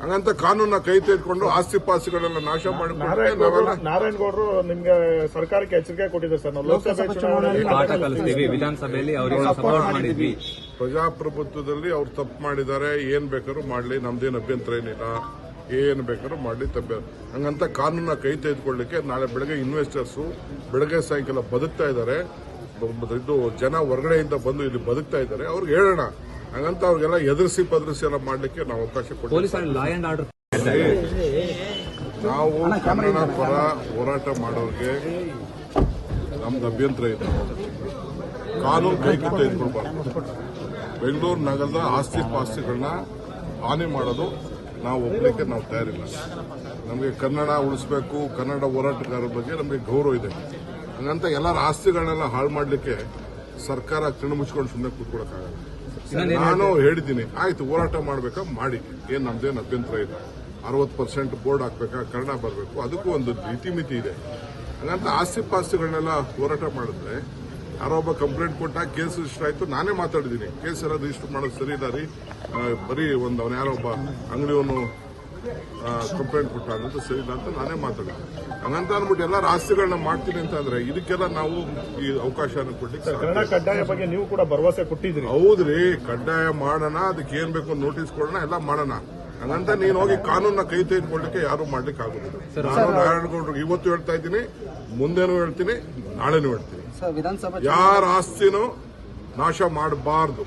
ಹಂಗಂತ ಕಾನೂನ ಕೈ ತೆಗೆದುಕೊಂಡು ಆಸ್ತಿ ಪಾಸ್ತಿಗಳೆಲ್ಲ ನಾಶ ಮಾಡಿ ನಾರಾಯಣಗೌಡರು ನಾರಾಯಣಗೌಡರು ನಿಮ್ಗೆ ಸರ್ಕಾರಕ್ಕೆ ಎಚ್ಚರಿಕೆ ಕೊಟ್ಟಿದ್ದಾರೆ ಸರ್. ನಾವು ಲೋಕಸಭೆ ವಿಧಾನಸಭೆಯಲ್ಲಿ ಅವರಿಗೆ ಸಪೋರ್ಟ್ ಮಾಡಿದ್ವಿ. ಪ್ರಜಾಪ್ರಭುತ್ವದಲ್ಲಿ ಅವ್ರು ತಪ್ಪು ಮಾಡಿದ್ದಾರೆ ಏನ್ ಬೇಕಾದ್ರೂ ಮಾಡ್ಲಿ ನಮ್ದೇನು ಅಭ್ಯಂತರ ಏನಿಲ್ಲ ಏನ್ ಬೇಕಾದ್ರೂ ಮಾಡ್ಲಿ ತಪ್ಪ. ಹಂಗಂತ ಕಾನೂನ ಕೈ ತೆಗೆದುಕೊಳ್ಳಿಕ್ಕೆ ನಾಳೆ ಬೆಳಗ್ಗೆ ಇನ್ವೆಸ್ಟರ್ಸ್ ಬೆಳಗ್ಗೆ ಸಾಯಂಕಾಲ ಬದುಕ್ತಾ ಇದ್ದಾರೆ. ಇದು ಜನ ಹೊರಗಡೆಯಿಂದ ಬಂದು ಇಲ್ಲಿ ಬದುಕ್ತಾ ಇದ್ದಾರೆ. ಅವ್ರಿಗೆ ಹೇಳೋಣ. ಹಂಗಂತ ಅವ್ರಿಗೆಲ್ಲ ಎದುರಿಸಿ ಪದರಿಸಿ ಎಲ್ಲ ಮಾಡ್ಲಿಕ್ಕೆ ನಾವು ಅವಕಾಶ ಕೊಡ್ತೀವಿ ನಾವು ಕನ್ನಡ ಪರ ಹೋರಾಟ ಮಾಡೋರಿಗೆ ನಮ್ದು ಅಭ್ಯಂತರ ಇದೆ. ಕಾನೂನು ಕೈಗೆ ತೆಗೆದುಕೊಳ್ಬಾರ್ದು. ಬೆಂಗಳೂರು ನಗರದ ಆಸ್ತಿ ಪಾಸ್ತಿಗಳನ್ನ ಹಾನಿ ಮಾಡೋದು ನಾವು ಒಪ್ಪಲಿಕ್ಕೆ ನಾವು ತಯಾರಿಲ್ಲ. ನಮಗೆ ಕನ್ನಡ ಉಳಿಸಬೇಕು ಕನ್ನಡ ಹೋರಾಟಗಾರರ ಬಗ್ಗೆ ನಮಗೆ ಗೌರವ ಇದೆ. ಹಾಗಂತ ಎಲ್ಲರ ಆಸ್ತಿಗಳನ್ನೆಲ್ಲ ಹಾಳು ಮಾಡಲಿಕ್ಕೆ ಸರ್ಕಾರ ಕಣ್ಣು ಮುಚ್ಕೊಂಡು ಸುಮ್ಮನೆ ಕೂತ್ಕೊಳ್ಳೋಕ್ಕಾಗಲ್ಲ ನಾನು ಹೇಳಿದ್ದೀನಿ ಆಯ್ತು ಹೋರಾಟ ಮಾಡಬೇಕಾ? ಮಾಡಿ. ಏನು ನಮ್ದೇನು ಅಭ್ಯಂತರ ಇಲ್ಲ. ಅರವತ್ತು ಪರ್ಸೆಂಟ್ ಬೋರ್ಡ್ ಹಾಕ್ಬೇಕಾ? ಕನ್ನಡ ಬರಬೇಕು. ಅದಕ್ಕೂ ಒಂದು ಇತಿಮಿತಿ ಇದೆ. ಹಾಗಂತ ಆಸ್ತಿ ಪಾಸ್ತಿಗಳನ್ನೆಲ್ಲ ಹೋರಾಟ ಮಾಡಿದ್ರೆ ಯಾರೋ ಒಬ್ಬ ಕಂಪ್ಲೇಂಟ್ ಕೊಟ್ಟ ಕೇಸ್ ರಿಜಿಸ್ಟರ್ ಆಯ್ತು. ನಾನೇ ಮಾತಾಡಿದ್ದೀನಿ. ಕೇಸ್ ಎಲ್ಲ ರಿಜಿಸ್ಟರ್ ಮಾಡೋದು ಸರಿ ಇಲ್ಲ ರೀ. ಬರೀ ಒಂದು ಅವನ ಯಾರೋ ಒಬ್ಬ ಅಂಗಡಿಯವನು ಕಂಪ್ಲೇಂಟ್ ಕೊಟ್ಟ ಅನ್ನೋದು ಸರಿ ಇಲ್ಲ ಅಂತ ನಾನೇ ಮಾತಾಡಿದ್ದೆ ಹಂಗಂತ ಅಂದ್ಬಿಟ್ಟು ಎಲ್ಲ ಆಸ್ತಿಗಳನ್ನ ಮಾಡ್ತೀನಿ ಅಂತ ಅಂದ್ರೆ ಇದಕ್ಕೆಲ್ಲ ನಾವು ಈ ಅವಕಾಶ ಕೊಡ್ಲಿಕ್ಕೆ ಕಡ್ಡಾಯ ಬಗ್ಗೆ ನೀವು ಕೂಡ ಭರವಸೆ ಕೊಟ್ಟಿದ್ರಿ ಹೌದ್ರಿ ಕಡ್ಡಾಯ ಮಾಡೋಣ ಅದಕ್ಕೆ ಏನ್ ಬೇಕು ನೋಟಿಸ್ ಕೊಡೋಣ ಎಲ್ಲ ಮಾಡೋಣ. ಹಂಗಂತ ನೀನ್ ಹೋಗಿ ಕಾನೂನ ಕೈ ತೆಗೆದುಕೊಳ್ಳಿಕ್ಕೆ ಯಾರು ಮಾಡ್ಲಿಕ್ಕೆ ಆಗುದಿಲ್ಲ. ನಾನು ನಾರಾಯಣಗೌಡರು ಇವತ್ತು ಹೇಳ್ತಾ ಇದ್ದೀನಿ ಮುಂದೆನೂ ಹೇಳ್ತೀನಿ ನಾಳೆನೂ ಹೇಳ್ತೀನಿ. ವಿಧಾನಸಭಾ ಯಾರ ಆಸ್ತಿನೂ ನಾಶ ಮಾಡಬಾರ್ದು.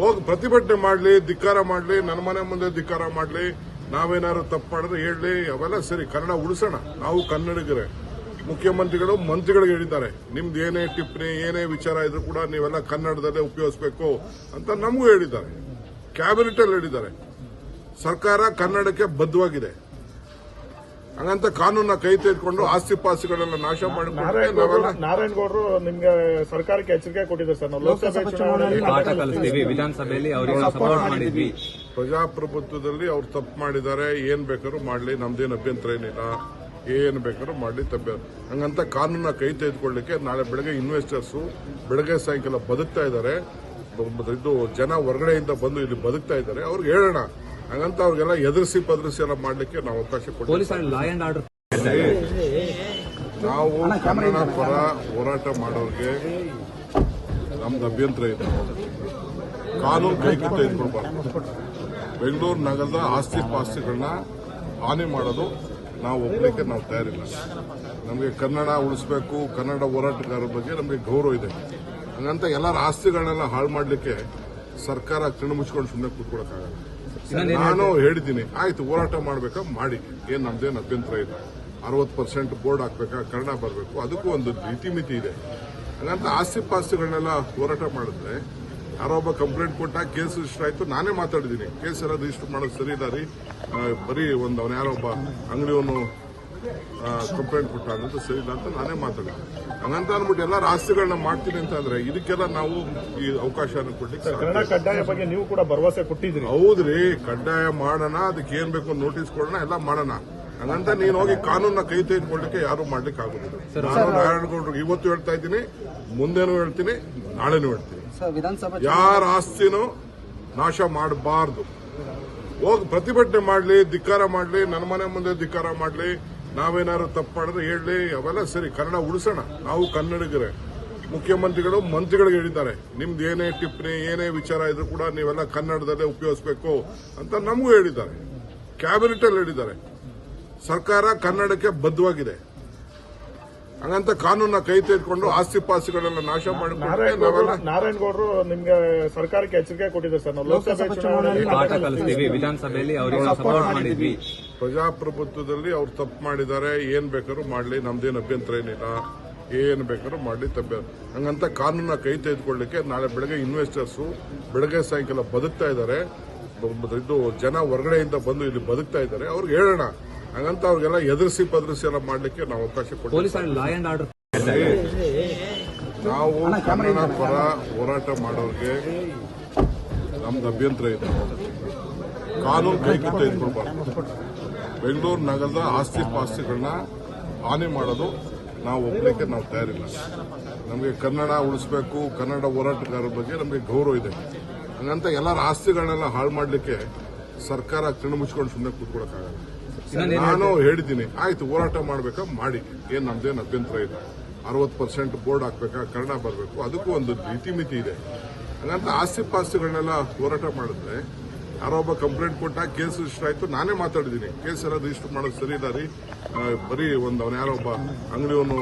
ಹೋಗಿ ಪ್ರತಿಭಟನೆ ಮಾಡಲಿ, ಧಿಕ್ಕಾರ ಮಾಡಲಿ ನನ್ನ ಮನೆ ಮುಂದೆ ಧಿಕ್ಕಾರ ಮಾಡಲಿ, ನಾವೇನಾದ್ರು ತಪ್ಪು ಮಾಡಿದ್ರೆ ಅವೆಲ್ಲ ಸರಿ, ಕನ್ನಡ ಉಳಿಸೋಣ. ನಾವು ಕನ್ನಡಿಗರೇ. ಮುಖ್ಯಮಂತ್ರಿಗಳು ಮಂತ್ರಿಗಳಿಗೆ ಹೇಳಿದ್ದಾರೆ, ನಿಮ್ದು ಏನೇ ಟಿಪ್ಪಣಿ, ಏನೇ ವಿಚಾರ ಇದ್ರು ಕೂಡ ನೀವೆಲ್ಲ ಕನ್ನಡದಲ್ಲೇ ಉಪಯೋಗಿಸಬೇಕು ಅಂತ ನಮಗೂ ಹೇಳಿದ್ದಾರೆ. ಕ್ಯಾಬಿನೆಟ್ ಅಲ್ಲಿ ಹೇಳಿದ್ದಾರೆ. ಸರ್ಕಾರ ಕನ್ನಡಕ್ಕೆ ಬದ್ಧವಾಗಿದೆ. ಹಂಗಂತ ಕಾನೂನ ಕೈ ತೆಗೆದುಕೊಂಡು ಆಸ್ತಿ ಪಾಸ್ತಿಗಳೆಲ್ಲ ನಾಶ ಮಾಡಿ ನಾರಾಯಣಗೌಡರು ನಿಮ್ಗೆ ಸರ್ಕಾರಕ್ಕೆ ಎಚ್ಚರಿಕೆ ಕೊಟ್ಟಿದ್ದಾರೆ ಸರ್. ನಾವು ಲೋಕಸಭೆ ಚುನಾವಣೆಯಲ್ಲಿ ಪಾಠ ಕಲಿಸ್ತೀವಿ ವಿಧಾನಸಭೆಯಲ್ಲಿ ಅವರಿಗೆ ಸಪೋರ್ಟ್ ಮಾಡಿದ್ವಿ. ಪ್ರಜಾಪ್ರಭುತ್ವದಲ್ಲಿ ಅವ್ರು ತಪ್ಪು ಮಾಡಿದ್ದಾರೆ. ಏನ್ ಬೇಕಾದ್ರೂ ಮಾಡ್ಲಿ. ನಮ್ದೇನು ಅಭ್ಯಂತರ ಏನಿಲ್ಲ. ಏನ್ ಬೇಕಾದ್ರೂ ಮಾಡ್ಲಿ. ತಪ್ಪ. ಹಂಗಂತ ಕಾನೂನ ಕೈ ತೆಗೆದುಕೊಳ್ಳಿಕ್ಕೆ ನಾಳೆ ಬೆಳಗ್ಗೆ ಇನ್ವೆಸ್ಟರ್ಸ್ ಬೆಳಗ್ಗೆ ಸಾಯಂಕಾಲ ಬದುಕ್ತಾ ಇದ್ದಾರೆ. ಇದು ಜನ ಹೊರಗಡೆಯಿಂದ ಬಂದು ಇಲ್ಲಿ ಬದುಕ್ತಾ ಇದ್ದಾರೆ. ಅವ್ರಿಗೆ ಹೇಳೋಣ. ಹಂಗಂತ ಅವ್ರಿಗೆಲ್ಲ ಎದುರಿಸಿ ಪದರಿಸಿ ಎಲ್ಲ ಮಾಡ್ಲಿಕ್ಕೆ ನಾವು ಅವಕಾಶ ಕೊಡ್ತೀವಿ ನಾವು ಕನ್ನಡ ಪರ ಹೋರಾಟ ಮಾಡೋರಿಗೆ ನಮ್ದು ಅಭ್ಯಂತರ ಇದೆ. ಕಾನೂನು ಕೈಗೆ ತೆಗೆದುಕೊಳ್ಬಾರ್ದು ಬೆಂಗಳೂರು ನಗರದ ಆಸ್ತಿ ಪಾಸ್ತಿಗಳನ್ನ ಹಾನಿ ಮಾಡೋದು ನಾವು ಒಪ್ಪಲಿಕ್ಕೆ ನಾವು ತಯಾರಿಲ್ಲ. ನಮಗೆ ಕನ್ನಡ ಉಳಿಸಬೇಕು ಕನ್ನಡ ಹೋರಾಟಗಾರರ ಬಗ್ಗೆ ನಮಗೆ ಗೌರವ ಇದೆ. ಹಂಗಂತ ಎಲ್ಲರ ಆಸ್ತಿಗಳನ್ನೆಲ್ಲ ಹಾಳು ಮಾಡಲಿಕ್ಕೆ ಸರ್ಕಾರ ಕಣ್ಣು ಮುಚ್ಕೊಂಡು ಸುಮ್ಮನೆ ಕೂತ್ಕೊಳಕ್ಕಾಗಲ್ಲ. ನಾನು ಹೇಳಿದ್ದೀನಿ. ಆಯ್ತು ಹೋರಾಟ ಮಾಡ್ಬೇಕಾ? ಮಾಡಿ. ಏನ್ ನಮ್ದೇನು ಅಭ್ಯಂತರ ಇಲ್ಲ. ಅರವತ್ತು ಪರ್ಸೆಂಟ್ ಬೋರ್ಡ್ ಹಾಕ್ಬೇಕಾ? ಕನ್ನಡ ಬರಬೇಕು. ಅದಕ್ಕೂ ಒಂದು ಇತಿಮಿತಿ ಇದೆ. ಹಾಗಂತ ಆಸ್ತಿ ಪಾಸ್ತಿಗಳನ್ನೆಲ್ಲ ಹೋರಾಟ ಮಾಡಿದ್ರೆ ಯಾರೋ ಒಬ್ಬ ಕಂಪ್ಲೇಂಟ್ ಕೊಟ್ಟ ಕೇಸ್ ರಿಜಿಸ್ಟರ್ ಆಯ್ತು. ನಾನೇ ಮಾತಾಡಿದ್ದೀನಿ. ಕೇಸ್ ಎಲ್ಲ ರಿಜಿಸ್ಟರ್ ಮಾಡೋದು ಸರಿ ಇದಾರಿ ರೀ. ಬರೀ ಒಂದು ಅವನ ಯಾರೋ ಒಬ್ಬ ಅಂಗಡಿಯವನು ಕಂಪ್ಲೇಂಟ್ ಕೊಟ್ಟ ಅನ್ನೋದು ಸರಿ ಇಲ್ಲ ಅಂತ ನಾನೇ ಮಾತಾಡಿದೆ ಹಂಗಂತ ಅಂದ್ಬಿಟ್ಟು ಎಲ್ಲ ರಾಸ್ತೆಗಳನ್ನ ಮಾಡ್ತೀನಿ ಅಂತ ಅಂದ್ರೆ ಇದಕ್ಕೆಲ್ಲ ನಾವು ಈ ಅವಕಾಶನ ಕೊಡ್ಲಿಕ್ಕೆ ಕನ್ನಡ ಕಡ್ಡಾಯ ಬಗ್ಗೆ ನೀವು ಕೂಡ ಭರವಸೆ ಕೊಟ್ಟಿದ್ರಿ ಹೌದ್ರಿ ಕಡ್ಡಾಯ ಮಾಡೋಣ ಅದಕ್ಕೆ ಏನ್ ಬೇಕು ನೋಟಿಸ್ ಕೊಡೋಣ ಎಲ್ಲ ಮಾಡೋಣ. ಹಂಗಂತ ನೀನ್ ಹೋಗಿ ಕಾನೂನ ಕೈ ತೆಗೆದುಕೊಳ್ಳಿಕ್ಕೆ ಯಾರು ಮಾಡ್ಲಿಕ್ಕೆ ಆಗುದಿಲ್ಲ. ನಾನು ಇವತ್ತು ಹೇಳ್ತಾ ಇದ್ದೀನಿ ಮುಂದೆನೂ ಹೇಳ್ತೀನಿ ನಾಳೆನೂ ಹೇಳ್ತೀನಿ. ಸರ್ ವಿಧಾನಸಭಾ ಯಾರ ಆಸ್ತಿನೂ ನಾಶ ಮಾಡಬಾರ್ದು. ಹೋಗಿ ಪ್ರತಿಭಟನೆ ಮಾಡ್ಲಿ ಧಿಕ್ಕಾರ ಮಾಡ್ಲಿ ನನ್ನ ಮನೆ ಮುಂದೆ ಧಿಕ್ಕಾರ ಮಾಡ್ಲಿ ನಾವೇನಾದ್ರು ತಪ್ಪು ಮಾಡಿದ್ರೆ ಹೇಳಿ ಅವೆಲ್ಲ ಸರಿ ಕನ್ನಡ ಉಳಿಸೋಣ. ನಾವು ಕನ್ನಡಿಗರೇ. ಮುಖ್ಯಮಂತ್ರಿಗಳು ಮಂತ್ರಿಗಳಿಗೆ ಹೇಳಿದ್ದಾರೆ ನಿಮ್ದು ಏನೇ ಟಿಪ್ಪಣಿ ಏನೇ ವಿಚಾರ ಇದ್ರೂ ಕೂಡ ನೀವೆಲ್ಲ ಕನ್ನಡದಲ್ಲೇ ಉಪಯೋಗಿಸಬೇಕು ಅಂತ ನಮಗೂ ಹೇಳಿದ್ದಾರೆ. ಕ್ಯಾಬಿನೆಟ್ ಅಲ್ಲಿ ಹೇಳಿದ್ದಾರೆ. ಸರ್ಕಾರ ಕನ್ನಡಕ್ಕೆ ಬದ್ಧವಾಗಿದೆ. ಹಂಗಂತ ಕಾನೂನ ಕೈ ತೆಗೆದುಕೊಂಡು ಆಸ್ತಿ ಪಾಸ್ತಿಗಳೆಲ್ಲ ನಾಶ ಮಾಡಿಕೊಂಡು ನಾರಾಯಣಗೌಡರು ನಿಮ್ಗೆ ಸರ್ಕಾರಕ್ಕೆ ಎಚ್ಚರಿಕೆ ಕೊಟ್ಟಿದ್ದಾರೆ ಸರ್. ನಾವು ಲೋಕಸಭೆ ಚುನಾವಣೆಯಲ್ಲಿ ವಿಧಾನಸಭೆಯಲ್ಲಿ ಅವರಿಗೆ ಸಪೋರ್ಟ್ ಮಾಡಿದ್ವಿ. ಪ್ರಜಾಪ್ರಭುತ್ವದಲ್ಲಿ ಅವ್ರು ತಪ್ಪು ಮಾಡಿದ್ದಾರೆ ಏನ್ ಬೇಕಾದ್ರೂ ಮಾಡ್ಲಿ ನಮ್ದೇನು ಅಭ್ಯಂತರ ಏನಿಲ್ಲ ಏನ್ ಬೇಕಾದ್ರೂ ಮಾಡಲಿ ತಪ್ಪು. ಹಂಗಂತ ಕಾನೂನ ಕೈ ತೆಗೆದುಕೊಳ್ಳಿಕ್ಕೆ ನಾಳೆ ಬೆಳಗ್ಗೆ ಇನ್ವೆಸ್ಟರ್ಸ್ ಬೆಳಗ್ಗೆ ಸಾಯಂಕಾಲ ಬದುಕ್ತಾ ಇದ್ದಾರೆ. ಇದು ಜನ ಹೊರಗಡೆಯಿಂದ ಬಂದು ಇಲ್ಲಿ ಬದುಕ್ತಾ ಇದ್ದಾರೆ. ಅವ್ರಿಗೆ ಹೇಳೋಣ. ಹಂಗಂತ ಅವ್ರಿಗೆಲ್ಲ ಎದುರಿಸಿ ಪದರಿಸಿ ಎಲ್ಲ ಮಾಡಲಿಕ್ಕೆ ನಾವು ಅವಕಾಶ ಕೊಡ್ತೀವಿ ನಾವು ಕನ್ನಡ ಪರ ಹೋರಾಟ ಮಾಡೋರಿಗೆ ನಮ್ದು ಅಭ್ಯಂತರ ಇದೆ. ಕಾನೂನು ಕೈಗೆ ತೆಗೆದುಕೊಳ್ಬಾರ್ದು ಬೆಂಗಳೂರು ನಗರದ ಆಸ್ತಿ ಪಾಸ್ತಿಗಳನ್ನ ಹಾನಿ ಮಾಡೋದು ನಾವು ಒಪ್ಪಲಿಕ್ಕೆ ನಾವು ತಯಾರಿಲ್ಲ. ನಮಗೆ ಕನ್ನಡ ಉಳಿಸ್ಬೇಕು ಕನ್ನಡ ಹೋರಾಟಗಾರರ ಬಗ್ಗೆ ನಮಗೆ ಗೌರವ ಇದೆ. ಹಂಗಂತ ಎಲ್ಲರ ಆಸ್ತಿಗಳನ್ನೆಲ್ಲ ಹಾಳು ಮಾಡಲಿಕ್ಕೆ ಸರ್ಕಾರ ಕಣ್ಣು ಮುಚ್ಕೊಂಡು ಸುಮ್ಮನೆ ಕೂತ್ಕೊಳಕ್ಕಾಗಲ್ಲ. ನಾನು ಹೇಳಿದ್ದೀನಿ ಆಯ್ತು ಹೋರಾಟ ಮಾಡ್ಬೇಕಾ? ಮಾಡಿ. ಏನು ನಮ್ದೇನು ಅಭ್ಯಂತರ ಇಲ್ಲ. ಅರವತ್ತು ಪರ್ಸೆಂಟ್ ಬೋರ್ಡ್ ಹಾಕ್ಬೇಕಾ? ಕನ್ನಡ ಬರಬೇಕು. ಅದಕ್ಕೂ ಒಂದು ಇತಿಮಿತಿ ಇದೆ. ಹಂಗಂತ ಆಸ್ತಿ ಪಾಸ್ತಿಗಳನ್ನೆಲ್ಲ ಹೋರಾಟ ಮಾಡಿದ್ರೆ ಯಾರೋ ಒಬ್ಬ ಕಂಪ್ಲೇಂಟ್ ಕೊಟ್ಟ ಕೇಸ್ ರಿಜಿಸ್ಟರ್ ಆಯ್ತು. ನಾನೇ ಮಾತಾಡಿದ್ದೀನಿ. ಕೇಸ್ ಎಲ್ಲ ರಿಜಿಸ್ಟರ್ ಮಾಡೋದು ಸರಿ ಇಲ್ಲ ರೀ. ಬರೀ ಒಂದು ಅವನ ಯಾರೋ ಒಬ್ಬ ಅಂಗಡಿಯವನು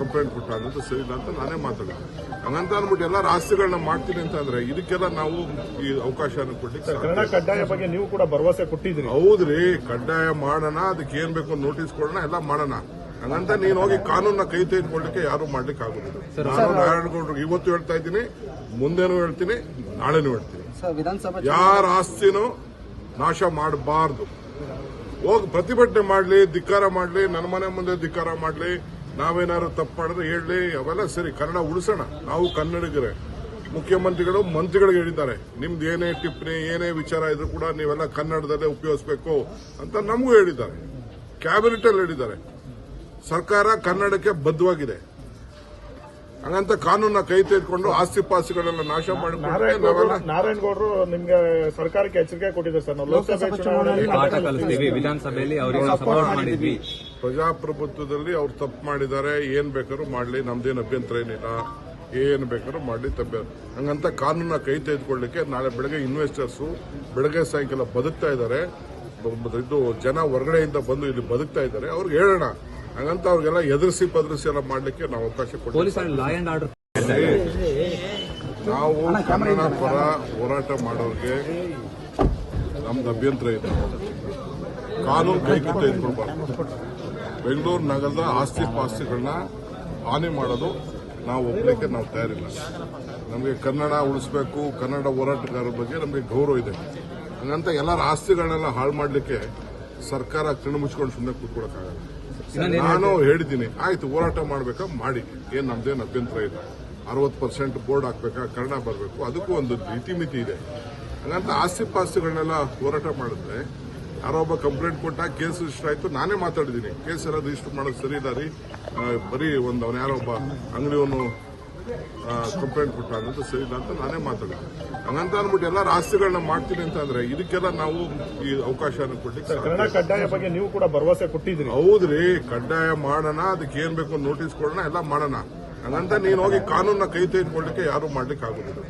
ಕಂಪ್ಲೇಂಟ್ ಕೊಟ್ಟ ಅನ್ನೋದು ಸರಿ ಇಲ್ಲ ಅಂತ ನಾನೇ ಮಾತಾಡಿದೆ ಹಂಗಂತ ಅಂದ್ಬಿಟ್ಟು ಎಲ್ಲ ರಾಸ್ತೆಗಳನ್ನ ಮಾಡ್ತೀನಿ ಅಂತ ಅಂದ್ರೆ ಇದಕ್ಕೆಲ್ಲ ನಾವು ಈ ಅವಕಾಶ ಕೊಡ್ಲಿಕ್ಕೆ ಕಡ್ಡಾಯ ಬಗ್ಗೆ ನೀವು ಕೂಡ ಭರವಸೆ ಕೊಟ್ಟಿದ್ರಿ ಹೌದ್ರಿ ಕಡ್ಡಾಯ ಮಾಡೋಣ ಅದಕ್ಕೆ ಏನ್ ಬೇಕು ನೋಟಿಸ್ ಕೊಡೋಣ ಎಲ್ಲ ಮಾಡೋಣ. ಹಂಗಂತ ನೀನ್ ಹೋಗಿ ಕಾನೂನ ಕೈ ತೆಗೆದುಕೊಳ್ಳಿಕ್ಕೆ ಯಾರು ಮಾಡ್ಲಿಕ್ಕೆ ಆಗುದಿಲ್ಲ ನಾನು ಇವತ್ತು ಹೇಳ್ತಾ ಇದ್ದೀನಿ ಮುಂದೆನೂ ಹೇಳ್ತೀನಿ ನಾಳೆನೂ ಹೇಳ್ತೀನಿ. ಯಾರ ಆಸ್ತಿನೂ ನಾಶ ಮಾಡಬಾರ್ದು. ಹೋಗಿ ಪ್ರತಿಭಟನೆ ಮಾಡ್ಲಿ, ಧಿಕ್ಕಾರ ಮಾಡ್ಲಿ ನನ್ನ ಮನೆ ಮುಂದೆ ಧಿಕ್ಕಾರ ಮಾಡ್ಲಿ, ನಾವೇನಾದ್ರು ತಪ್ಪು ಮಾಡಿದ್ರೆ ಹೇಳಿ, ಅವೆಲ್ಲ ಸರಿ, ಕನ್ನಡ ಉಳಿಸೋಣ. ನಾವು ಕನ್ನಡಿಗರೇ. ಮುಖ್ಯಮಂತ್ರಿಗಳು, ಮಂತ್ರಿಗಳಿಗೆ ಹೇಳಿದ್ದಾರೆ. ನಿಮ್ದು ಏನೇ ಟಿಪ್ಪಣಿ, ಏನೇ ವಿಚಾರ ಇದ್ರೂ ಕೂಡ ನೀವೆಲ್ಲ ಕನ್ನಡದಲ್ಲೇ ಉಪಯೋಗಿಸಬೇಕು ಅಂತ ನಮಗೂ ಹೇಳಿದ್ದಾರೆ. ಕ್ಯಾಬಿನೆಟ್ ಅಲ್ಲಿ ಹೇಳಿದ್ದಾರೆ. ಸರ್ಕಾರ ಕನ್ನಡಕ್ಕೆ ಬದ್ಧವಾಗಿದೆ. ಹಂಗಂತ ಕಾನೂನ ಕೈ ತೆಗೆದುಕೊಂಡು ಆಸ್ತಿ ಪಾಸ್ತಿಗಳೆಲ್ಲ ನಾಶ ಮಾಡಿ ನಾರಾಯಣಗೌಡರು ನಿಮ್ಗೆ ಸರ್ಕಾರಕ್ಕೆ ಎಚ್ಚರಿಕೆ ಕೊಟ್ಟಿದ್ದಾರೆ ಸರ್. ನಾವು ಲೋಕಸಭೆ ಚುನಾವಣೆಯಲ್ಲಿ ವಿಧಾನಸಭೆಯಲ್ಲಿ ಅವರಿಗೆ ಸಪೋರ್ಟ್ ಮಾಡಿದ್ವಿ. ಪ್ರಜಾಪ್ರಭುತ್ವದಲ್ಲಿ ಅವ್ರು ತಪ್ಪು ಮಾಡಿದ್ದಾರೆ. ಏನ್ ಬೇಕಾದ್ರೂ ಮಾಡ್ಲಿ. ನಮ್ದೇನು ಅಭ್ಯಂತರ ಏನಿಲ್ಲ. ಏನ್ ಬೇಕಾದ್ರೂ ಮಾಡ್ಲಿ. ತಪ್ಪ ಹಂಗಂತ ಕಾನೂನ ಕೈ ತೆಗೆದುಕೊಳ್ಳಿಕ್ಕೆ ನಾಳೆ ಬೆಳಗ್ಗೆ ಇನ್ವೆಸ್ಟರ್ಸ್ ಬೆಳಗ್ಗೆ ಸಾಯಂಕಾಲ ಬದುಕ್ತಾ ಇದ್ದಾರೆ. ಇದು ಜನ ಹೊರಗಡೆಯಿಂದ ಬಂದು ಇಲ್ಲಿ ಬದುಕ್ತಾ ಇದ್ದಾರೆ. ಅವ್ರಿಗೆ ಹೇಳೋಣ. ಹಂಗಂತ ಅವ್ರಿಗೆಲ್ಲ ಎದುರಿಸಿ ಪದರಿಸಿ ಎಲ್ಲ ಮಾಡ್ಲಿಕ್ಕೆ ನಾವು ಅವಕಾಶ ಕೊಡ್ತೀವಿ ನಾವು ಕನ್ನಡ ಪರ ಹೋರಾಟ ಮಾಡೋರಿಗೆ ನಮ್ದು ಅಭ್ಯಂತರ ಇದೆ. ಕಾನೂನು ಕೈಗಿಂತ ಇದ್ಕೊಳ್ಬಾರ್ದು ಬೆಂಗಳೂರು ನಗರದ ಆಸ್ತಿ ಪಾಸ್ತಿಗಳನ್ನ ಹಾನಿ ಮಾಡೋದು ನಾವು ಒಪ್ಪಲಿಕ್ಕೆ ನಾವು ತಯಾರಿಲ್ಲ. ನಮಗೆ ಕನ್ನಡ ಉಳಿಸ್ಬೇಕು ಕನ್ನಡ ಹೋರಾಟಗಾರರ ಬಗ್ಗೆ ನಮಗೆ ಗೌರವ ಇದೆ. ಹಂಗಂತ ಎಲ್ಲರ ಆಸ್ತಿಗಳನ್ನೆಲ್ಲ ಹಾಳು ಮಾಡಲಿಕ್ಕೆ ಸರ್ಕಾರ ಕಣ್ಣು ಮುಚ್ಕೊಂಡು ಸುಮ್ಮನೆ ಕೂತ್ಕೊಳಕ್ಕಾಗಲ್ಲ. ನಾನು ಹೇಳಿದ್ದೀನಿ. ಆಯ್ತು ಹೋರಾಟ ಮಾಡ್ಬೇಕಾ? ಮಾಡಿ. ಏನ್ ನಮ್ದೇನು ಅಭ್ಯಂತರ ಇಲ್ಲ. ಅರವತ್ತು ಪರ್ಸೆಂಟ್ ಬೋರ್ಡ್ ಹಾಕ್ಬೇಕಾ? ಕನ್ನಡ ಬರಬೇಕು. ಅದಕ್ಕೂ ಒಂದು ಇತಿಮಿತಿ ಇದೆ. ಹಾಗಂತ ಆಸ್ತಿ ಪಾಸ್ತಿಗಳನ್ನೆಲ್ಲ ಹೋರಾಟ ಮಾಡಿದ್ರೆ ಯಾರೊಬ್ಬ ಕಂಪ್ಲೇಂಟ್ ಕೊಟ್ಟ ಕೇಸ್ ರಿಜಿಸ್ಟರ್ ಆಯ್ತು. ನಾನೇ ಮಾತಾಡಿದ್ದೀನಿ. ಕೇಸ್ ಎಲ್ಲ ರಿಜಿಸ್ಟರ್ ಮಾಡೋದು ಸರಿ ಇದಾರಿ ರೀ. ಬರೀ ಒಂದು ಅವನ ಯಾರೊಬ್ಬ ಒಬ್ಬ ಅಂಗಡಿಯವನು ಕಂಪ್ಲೇಂಟ್ ಕೊಟ್ಟ ಅನ್ನೋದು ಸರಿ ಇಲ್ಲ ಅಂತ ನಾನೇ ಮಾತಾಡಿದೆ ಹಂಗಂತ ಅಂದ್ಬಿಟ್ಟು ಎಲ್ಲ ರಾಸ್ತೆಗಳನ್ನ ಮಾಡ್ತೀನಿ ಅಂತ ಅಂದ್ರೆ ಇದಕ್ಕೆಲ್ಲ ನಾವು ಈ ಅವಕಾಶವನ್ನು ಕೊಡ್ಲಿಕ್ಕೆ ಕಡ್ಡಾಯ ಬಗ್ಗೆ ನೀವು ಕೂಡ ಭರವಸೆ ಕೊಟ್ಟಿದ್ರಿ ಹೌದ್ರಿ ಕಡ್ಡಾಯ ಮಾಡೋಣ ಅದಕ್ಕೆ ಏನ್ ಬೇಕು ನೋಟಿಸ್ ಕೊಡೋಣ ಎಲ್ಲ ಮಾಡೋಣ. ಹಂಗಂತ ನೀನ್ ಹೋಗಿ ಕಾನೂನ ಕೈ ತೆಗೆದುಕೊಳ್ಳಿಕ್ಕೆ ಯಾರು ಮಾಡ್ಲಿಕ್ಕೆ ಆಗುದಿಲ್ಲ.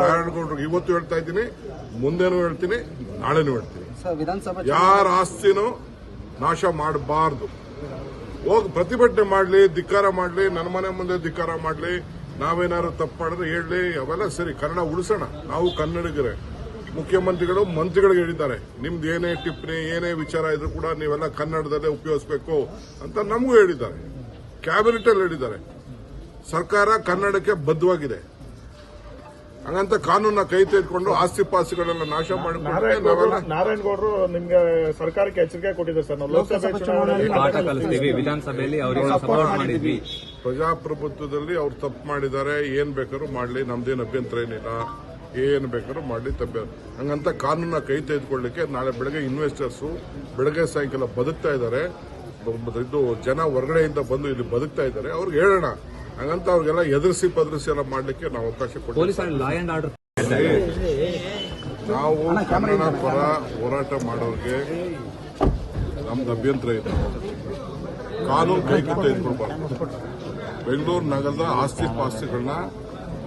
ನಾನು ಇವತ್ತು ಹೇಳ್ತಾ ಇದ್ದೀನಿ ಮುಂದೆನೂ ಹೇಳ್ತೀನಿ ನಾಳೆನೂ ಹೇಳ್ತೀನಿ. ಸರ್ ವಿಧಾನಸಭಾ ಯಾರ ಆಸ್ತಿನೂ ನಾಶ ಮಾಡಬಾರ್ದು. ಹೋಗಿ ಪ್ರತಿಭಟನೆ ಮಾಡ್ಲಿ ಧಿಕ್ಕಾರ ಮಾಡ್ಲಿ ನನ್ನ ಮನೆ ಮುಂದೆ ಧಿಕ್ಕಾರ ಮಾಡ್ಲಿ ನಾವೇನಾದ್ರು ತಪ್ಪು ಮಾಡಿದ್ರೆ ಹೇಳಿ ಅವೆಲ್ಲ ಸರಿ ಕನ್ನಡ ಉಳಿಸೋಣ. ನಾವು ಕನ್ನಡಿಗರೇ. ಮುಖ್ಯಮಂತ್ರಿಗಳು ಮಂತ್ರಿಗಳಿಗೆ ಹೇಳಿದ್ದಾರೆ ನಿಮ್ದು ಏನೇ ಟಿಪ್ಪಣಿ ಏನೇ ವಿಚಾರ ಇದ್ರೂ ಕೂಡ ನೀವೆಲ್ಲ ಕನ್ನಡದಲ್ಲೇ ಉಪಯೋಗಿಸಬೇಕು ಅಂತ ನಮಗೂ ಹೇಳಿದ್ದಾರೆ. ಕ್ಯಾಬಿನೆಟ್ ಅಲ್ಲಿ ಹೇಳಿದ್ದಾರೆ. ಸರ್ಕಾರ ಕನ್ನಡಕ್ಕೆ ಬದ್ಧವಾಗಿದೆ. ಹಂಗಂತ ಕಾನೂನ ಕೈ ತೆಗೆದುಕೊಂಡು ಆಸ್ತಿ ಪಾಸ್ತಿಗಳೆಲ್ಲ ನಾಶ ಮಾಡಿಕೊಂಡು ನಾರಾಯಣಗೌಡರು ನಾವೆಲ್ಲ ಗೌಡ್ರು ನಾರಾಯಣ್ ಗೌಡ್ರು ನಿಮ್ಗೆ ಸರ್ಕಾರಕ್ಕೆ ಎಚ್ಚರಿಕೆ ಕೊಟ್ಟಿದ್ದಾರೆ ಸರ್. ನಾವು ಲೋಕಸಭೆ ಚುನಾವಣೆಯಲ್ಲಿ ವಿಧಾನಸಭೆಯಲ್ಲಿ ಅವರಿಗೆ ಸಪೋರ್ಟ್ ಮಾಡಿದ್ವಿ. ಪ್ರಜಾಪ್ರಭುತ್ವದಲ್ಲಿ ಅವ್ರು ತಪ್ಪು ಮಾಡಿದ್ದಾರೆ ಏನ್ ಬೇಕಾದ್ರೂ ಮಾಡಲಿ ನಮ್ದೇನು ಅಭ್ಯಂತರ ಏನಿಲ್ಲ ಏನ್ ಬೇಕಾದ್ರೂ ಮಾಡಲಿ ತಪ್ಪ. ಹಂಗಂತ ಕಾನೂನ ಕೈ ತೆಗೆದುಕೊಳ್ಳಿಕ್ಕೆ ನಾಳೆ ಬೆಳಗ್ಗೆ ಇನ್ವೆಸ್ಟರ್ಸು ಬೆಳಗ್ಗೆ ಸಾಯಂಕಾಲ ಬದುಕ್ತಾ ಇದ್ದಾರೆ. ಇದು ಜನ ಹೊರಗಡೆಯಿಂದ ಬಂದು ಇಲ್ಲಿ ಬದುಕ್ತಾ ಇದ್ದಾರೆ. ಅವ್ರಿಗೆ ಹೇಳೋಣ. ಹಂಗಂತ ಅವ್ರಿಗೆಲ್ಲ ಎದುರಿಸಿ ಬದರಿಸಿ ಎಲ್ಲ ಮಾಡ್ಲಿಕ್ಕೆ ನಾವು ಅವಕಾಶ ಕೊಡ್ತೀವಿ ನಾವು ಕನ್ನಡ ಪರ ಹೋರಾಟ ಮಾಡೋರಿಗೆ ನಮ್ದು ಅಭ್ಯಂತರ ಇದೆ. ಕಾನೂನು ಕೈಗೆ ತೆಗೆದುಕೊಳ್ಬಾರ್ದು ಬೆಂಗಳೂರು ನಗರದ ಆಸ್ತಿ ಪಾಸ್ತಿಗಳನ್ನ